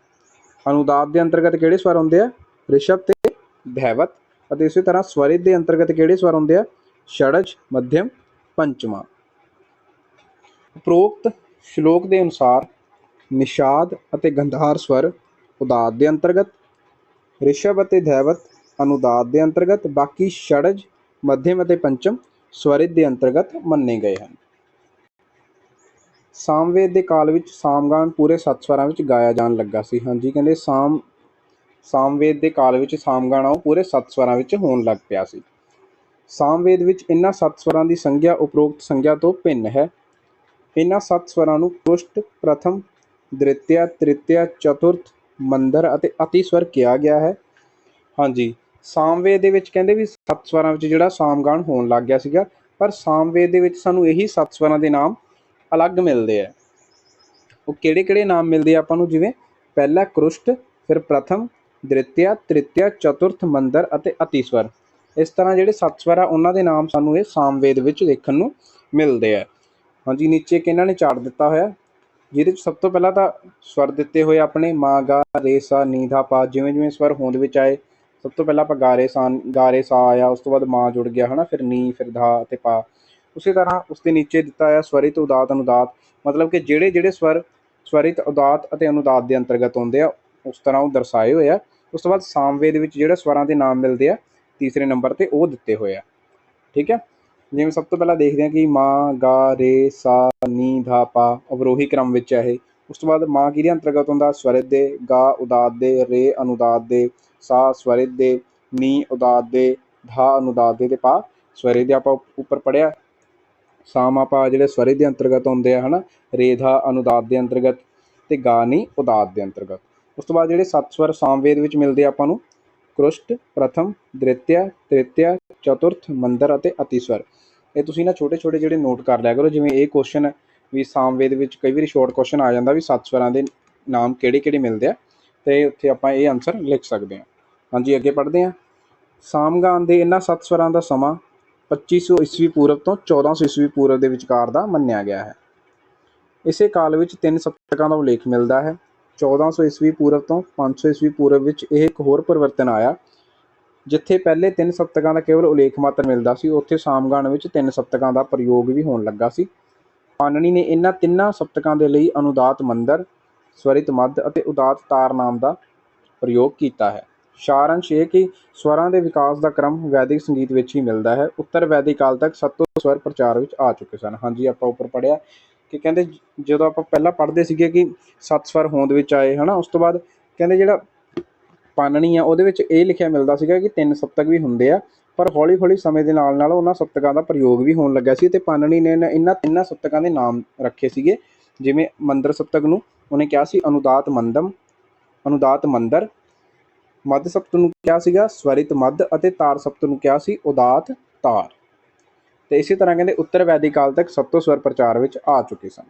ਅਨੁਦਾਤ ਦੇ ਅੰਤਰਗਤ ਕਿਹੜੇ ਸਵਰ ਹੁੰਦੇ ਆ ਰਿਸ਼ਭ ਤੇ ਧੈਵਤ ਅਤੇ ਇਸੇ ਤਰ੍ਹਾਂ ਸਵਰਿਤ ਦੇ ਅੰਤਰਗਤ ਕਿਹੜੇ ਸਵਰ ਹੁੰਦੇ ਆ षडज ਮਧਿਅਮ ਪੰਚਮਾ ਉਪਰੋਕਤ ਸ਼ਲੋਕ ਦੇ ਅਨੁਸਾਰ ਨਿਸ਼ਾਦ ਅਤੇ ਗੰਧਾਰ ਸਵਰ ਉਦਾਤ ਦੇ ਅੰਤਰਗਤ ਰਿਸ਼ਭ ਅਤੇ ਧੈਵਤ ਅਨੁਦਾਤ ਦੇ ਅੰਤਰਗਤ ਬਾਕੀ षडज ਮਧਿਅਮ ਅਤੇ ਪੰਚਮ ਸਵਰਿਤ ਦੇ ਅੰਤਰਗਤ ਮੰਨੇ ਗਏ ਹਨ। ਸਾਮਵੇਦ ਦੇ ਕਾਲ ਵਿੱਚ ਸਾਮਗਾਨ ਪੂਰੇ ਸੱਤ ਸਵਰਾਂ ਵਿੱਚ ਗਾਇਆ ਜਾਣ ਲੱਗਾ ਸੀ। ਹਾਂਜੀ, ਕਹਿੰਦੇ ਸਾਮ ਸਾਮਵੇਦ ਦੇ ਕਾਲ ਵਿੱਚ ਸਾਮਗਾਨਾ ਉਹ ਪੂਰੇ ਸੱਤ ਸਵਰਾਂ ਵਿੱਚ ਹੋਣ ਲੱਗ ਪਿਆ ਸੀ। ਸਾਮਵੇਦ ਵਿੱਚ ਇਹਨਾਂ ਸੱਤ ਸਵਰਾਂ ਦੀ ਸੰਗਿਆ ਉਪਰੋਕਤ ਸੰਗਿਆ ਤੋਂ ਭਿੰਨ ਹੈ। ਇਹਨਾਂ ਸੱਤ ਸਵਰਾਂ ਨੂੰ ਪੁਸ਼ਟ, ਪ੍ਰਥਮ, ਦ੍ਰਿਤਿਆ, ਤ੍ਰਿਤਿਆ, ਚਤੁਰਥ, ਮੰਦਰ ਅਤੇ ਅਤੀਸਵਰ ਕਿਹਾ ਗਿਆ ਹੈ। ਹਾਂਜੀ ਸਾਮਵੇਦ ਦੇ ਵਿੱਚ ਕਹਿੰਦੇ ਵੀ ਸੱਤ ਸਵਰਾਂ ਵਿੱਚ ਜਿਹੜਾ ਸਾਮਗਾਨ ਹੋਣ ਲੱਗ ਗਿਆ ਸੀਗਾ, ਪਰ ਸਾਮਵੇਦ ਦੇ ਵਿੱਚ ਸਾਨੂੰ ਇਹੀ ਸੱਤ ਸਵਰਾਂ ਦੇ ਨਾਮ ਅਲੱਗ ਮਿਲਦੇ ਆ। ਉਹ ਕਿਹੜੇ ਕਿਹੜੇ ਨਾਮ ਮਿਲਦੇ ਆ ਆਪਾਂ ਨੂੰ? ਜਿਵੇਂ ਪਹਿਲਾ ਕ੍ਰੁਸ਼ਟ, ਫਿਰ ਪ੍ਰਥਮ, ਦ੍ਰਿਤਿਆ, ਤ੍ਰਿਤਿਆ, ਚਤੁਰਥ, ਮੰਦਰ ਅਤੇ ਅਤੀਸਵਰ। ਇਸ ਤਰ੍ਹਾਂ ਜਿਹੜੇ ਸੱਤ ਸਵਰ ਆ ਉਹਨਾਂ ਦੇ ਨਾਮ ਸਾਨੂੰ ਇਹ ਸਾਮਵੇਦ ਵਿੱਚ ਦੇਖਣ ਨੂੰ ਮਿਲਦੇ ਆ। ਹਾਂਜੀ, ਨੀਚੇ ਇੱਕ ਇਹਨਾਂ ਨੇ ਚਾਰਟ ਦਿੱਤਾ ਹੋਇਆ। ਜਿਹਦੇ ਵਿੱਚ ਸਭ ਤੋਂ ਪਹਿਲਾਂ ਤਾਂ ਸਵਰ ਦਿੱਤੇ ਹੋਏ ਆਪਣੇ ਮਾ, ਗਾ, ਰੇ, ਸਾ, ਨੀ, ਧਾ, ਪਾ ਜਿਵੇਂ ਜਿਵੇਂ ਸਵਰ ਹੋਂਦ ਵਿੱਚ ਆਏ ਸਭ ਤੋਂ ਪਹਿਲਾਂ ਆਪਾਂ ਗਾਰੇ ਸਾਨ, ਗਾਰੇ ਸਾ ਆਇਆ, ਉਸ ਤੋਂ ਬਾਅਦ ਮਾਂ ਜੁੜ ਗਿਆ, ਹਨਾ, ਫਿਰ ਨੀ, ਫਿਰ ਧਾ ਅਤੇ ਪਾ। ਉਸੇ ਤਰ੍ਹਾਂ ਉਸ ਦੇ ਨੀਚੇ ਦਿੱਤਾ ਹੋਇਆ ਸਵਰਿਤ ਉਦਾਤ ਅਨੁਦਾਤ, ਮਤਲਬ ਕਿ ਜਿਹੜੇ ਜਿਹੜੇ ਸਵਰ ਸਵਰਿਤ ਉਦਾਤ ਅਤੇ ਅਨੁਦਾਤ ਦੇ ਅੰਤਰਗਤ ਆਉਂਦੇ ਆ, ਉਸ ਤਰ੍ਹਾਂ ਉਹ ਦਰਸਾਏ ਹੋਏ ਆ। ਉਸ ਤੋਂ ਬਾਅਦ ਸਾਮਵੇਦ ਵਿੱਚ ਜਿਹੜੇ ਸਵਰਾਂ ਦੇ ਨਾਮ ਮਿਲਦੇ ਆ, ਤੀਸਰੇ ਨੰਬਰ ਤੇ ਉਹ ਦਿੱਤੇ ਹੋਏ ਆ। ਠੀਕ ਹੈ ਜਿਵੇਂ ਸਭ ਤੋਂ ਪਹਿਲਾਂ ਦੇਖਦੇ ਹਾਂ ਕਿ ਮਾ, ਗਾ, ਰੇ, ਸਾ, ਨੀ, ਧਾ, ਪਾ, ਅਵਰੋਹੀ ਕ੍ਰਮ ਵਿੱਚ ਹੈ ਇਹ। ਉਸ ਤੋਂ ਬਾਅਦ ਮਾਂ ਕਿਹਦੇ ਅੰਤਰਗਤ ਹੁੰਦਾ? ਸਵਰਿਤ ਦੇ, ਗਾ, ਉਦਾਤ ਦੇ, ਰੇ, ਅਨੁਦਾਤ ਦੇ, ਸਾ ਸਵਰਿਤ ਦੇ, ਨੀ, ਉਦਾਤ ਦੇ, ਧਾ, ਅਨੁਦਾਤ ਦੇ ਤੇ ਪਾ। ਸਵਰੇ ਦੇ ਆਪਾਂ ਉੱਪਰ ਪੜਿਆ ਸਾਮ ਆਪਾਂ ਜਿਹੜੇ ਸਵਰਿਤ ਦੇ ਅੰਤਰਗਤ ਹੁੰਦੇ ਆ, ਹਨਾ? ਰੇ, ਧਾ, ਅਨੁਦਾਤ ਦੇ ਅੰਤਰਗਤ ਤੇ ਗਾ, ਨੀ, ਉਦਾਤ ਦੇ ਅੰਤਰਗਤ। ਉਸ ਤੋਂ ਬਾਅਦ ਜਿਹੜੇ ਸੱਤ ਸਵਰ ਸਾਮਵੇਦ ਵਿੱਚ ਮਿਲਦੇ ਆ ਆਪਾਂ ਨੂੰ, ਕ੍ਰੁਸ਼ਟ, ਪ੍ਰਥਮ, ਦ੍ਰਿਤਿਆ, ਤ੍ਰਿਤਿਆ, ਚਤੁਰਥ, ਮੰਦਰ ਅਤੇ ਅਤੀਸਵਰ। ਇਹ ਤੁਸੀਂ ਨਾ ਛੋਟੇ ਛੋਟੇ ਜਿਹੜੇ ਨੋਟ ਕਰ ਲਿਆ ਕਰੋ, ਜਿਵੇਂ ਇਹ ਕੁਐਸਚਨ ਵੀ ਸਾਮਵੇਦ ਵਿੱਚ ਕਈ ਵਾਰੀ ਸ਼ਾਰਟ ਕੁਐਸਚਨ ਆ ਜਾਂਦਾ ਵੀ ਸੱਤ ਸਵਰਾਂ ਦੇ ਨਾਮ ਕਿਹੜੇ ਕਿਹੜੇ ਮਿਲਦੇ ਆ, ਤੇ ਉੱਥੇ ਆਪਾਂ ਇਹ ਆਨਸਰ ਲਿਖ ਸਕਦੇ ਹਾਂ। ਹਾਂਜੀ, ਅੱਗੇ ਪੜ੍ਹਦੇ ਹਾਂ। ਸਾਮਗਾਨ ਦੇ ਇਹਨਾਂ ਸੱਤ ਸਵਰਾਂ ਦਾ ਸਮਾਂ 2500 ਈਸਵੀ ਪੂਰਵ ਤੋਂ 1400 ਈਸਵੀ ਪੂਰਵ ਦੇ ਵਿਚਕਾਰ ਦਾ ਮੰਨਿਆ ਗਿਆ ਹੈ। ਇਸੇ ਕਾਲ ਵਿੱਚ ਤਿੰਨ ਸਪਤਕਾਂ ਦਾ ਉਲੇਖ ਮਿਲਦਾ ਹੈ। 1400 ਈਸਵੀ ਪੂਰਵ ਤੋਂ 500 ਈਸਵੀ ਪੂਰਵ ਵਿੱਚ ਇਹ ਇੱਕ ਹੋਰ ਪਰਿਵਰਤਨ ਆਇਆ, ਜਿੱਥੇ ਪਹਿਲੇ ਤਿੰਨ ਸਪਤਕਾਂ ਦਾ ਕੇਵਲ ਉਲੇਖ ਮਾਤਰ ਮਿਲਦਾ ਸੀ, ਉੱਥੇ ਸਾਮਗਾਨ ਵਿੱਚ ਤਿੰਨ ਸਪਤਕਾਂ ਦਾ ਪ੍ਰਯੋਗ ਵੀ ਹੋਣ ਲੱਗਾ ਸੀ। ਪਾਨਣੀ ਨੇ ਇਹਨਾਂ ਤਿੰਨਾਂ ਸਪਤਕਾਂ ਦੇ ਲਈ ਅਨੁਦਾਤ ਮੰਦਰ, ਸਵਰਿਤ ਮੱਧ ਅਤੇ ਉਦਾਤ ਤਾਰ ਨਾਮ ਦਾ ਪ੍ਰਯੋਗ ਕੀਤਾ ਹੈ। ਸ਼ਾਰੰਸ਼ ਇਹ ਕਿ ਸਵਰਾਂ ਦੇ ਵਿਕਾਸ ਦਾ ਕ੍ਰਮ ਵੈਦਿਕ ਸੰਗੀਤ ਵਿੱਚ ਹੀ ਮਿਲਦਾ ਹੈ। ਉੱਤਰ ਵੈਦਿਕ ਕਾਲ ਤੱਕ ਸੱਤੋ ਸਵਰ ਪ੍ਰਚਾਰ ਵਿੱਚ ਆ ਚੁੱਕੇ ਸਨ। ਹਾਂਜੀ, ਆਪਾਂ ਉੱਪਰ ਪੜਿਆ ਕਿ ਕਹਿੰਦੇ ਜਦੋਂ ਆਪਾਂ ਪਹਿਲਾਂ ਪੜ੍ਹਦੇ ਸੀਗੇ ਕਿ ਸੱਤ ਸਵਰ ਹੋਂਦ ਵਿੱਚ ਆਏ, ਹਨਾ, ਉਸ ਤੋਂ ਬਾਅਦ ਕਹਿੰਦੇ ਜਿਹੜਾ ਪਾਨਣੀ ਆ, ਉਹਦੇ ਵਿੱਚ ਇਹ ਲਿਖਿਆ ਮਿਲਦਾ ਸੀਗਾ ਕਿ ਤਿੰਨ ਸਪਤਕ ਵੀ ਹੁੰਦੇ ਆ। ਪਰ ਹੌਲੀ ਹੌਲੀ ਸਮੇਂ ਦੇ ਨਾਲ ਨਾਲ ਉਹਨਾਂ ਸਪਤਕਾਂ ਦਾ ਪ੍ਰਯੋਗ ਵੀ ਹੋਣ ਲੱਗਾ ਸੀ ਤੇ ਪਾਨਣੀ ਨੇ ਇਹਨਾਂ- ਇਹਨਾਂ ਤਿੰਨਾਂ ਸਪਤਕਾਂ ਦੇ ਨਾਮ ਰੱਖੇ ਸੀਗੇ। ਜਿਵੇਂ ਮੰਦਰ ਸਪਤਕ ਨੂੰ ਉਹਨੇ ਕਿਹਾ ਸੀ ਅਨੁਦਾਤ ਮੰਦਮ, ਅਨੁਦਾਤ ਮੰਦਰ। ਮੱਧ ਸਪਤ ਨੂੰ ਕਿਹਾ ਸੀਗਾ ਸਵਰਿਤ ਮੱਧ ਅਤੇ ਤਾਰ ਸਪਤ ਨੂੰ ਕਿਹਾ ਸੀ ਉਦਾਤ ਤਾਰ। ਤੇ ਇਸੇ ਤਰ੍ਹਾਂ ਕਹਿੰਦੇ ਉੱਤਰ ਵੈਦਿਕ ਕਾਲ ਤੱਕ ਸਪਤੋ ਸਵਰ ਪ੍ਰਚਾਰ ਵਿੱਚ ਆ ਚੁੱਕੇ ਸਨ।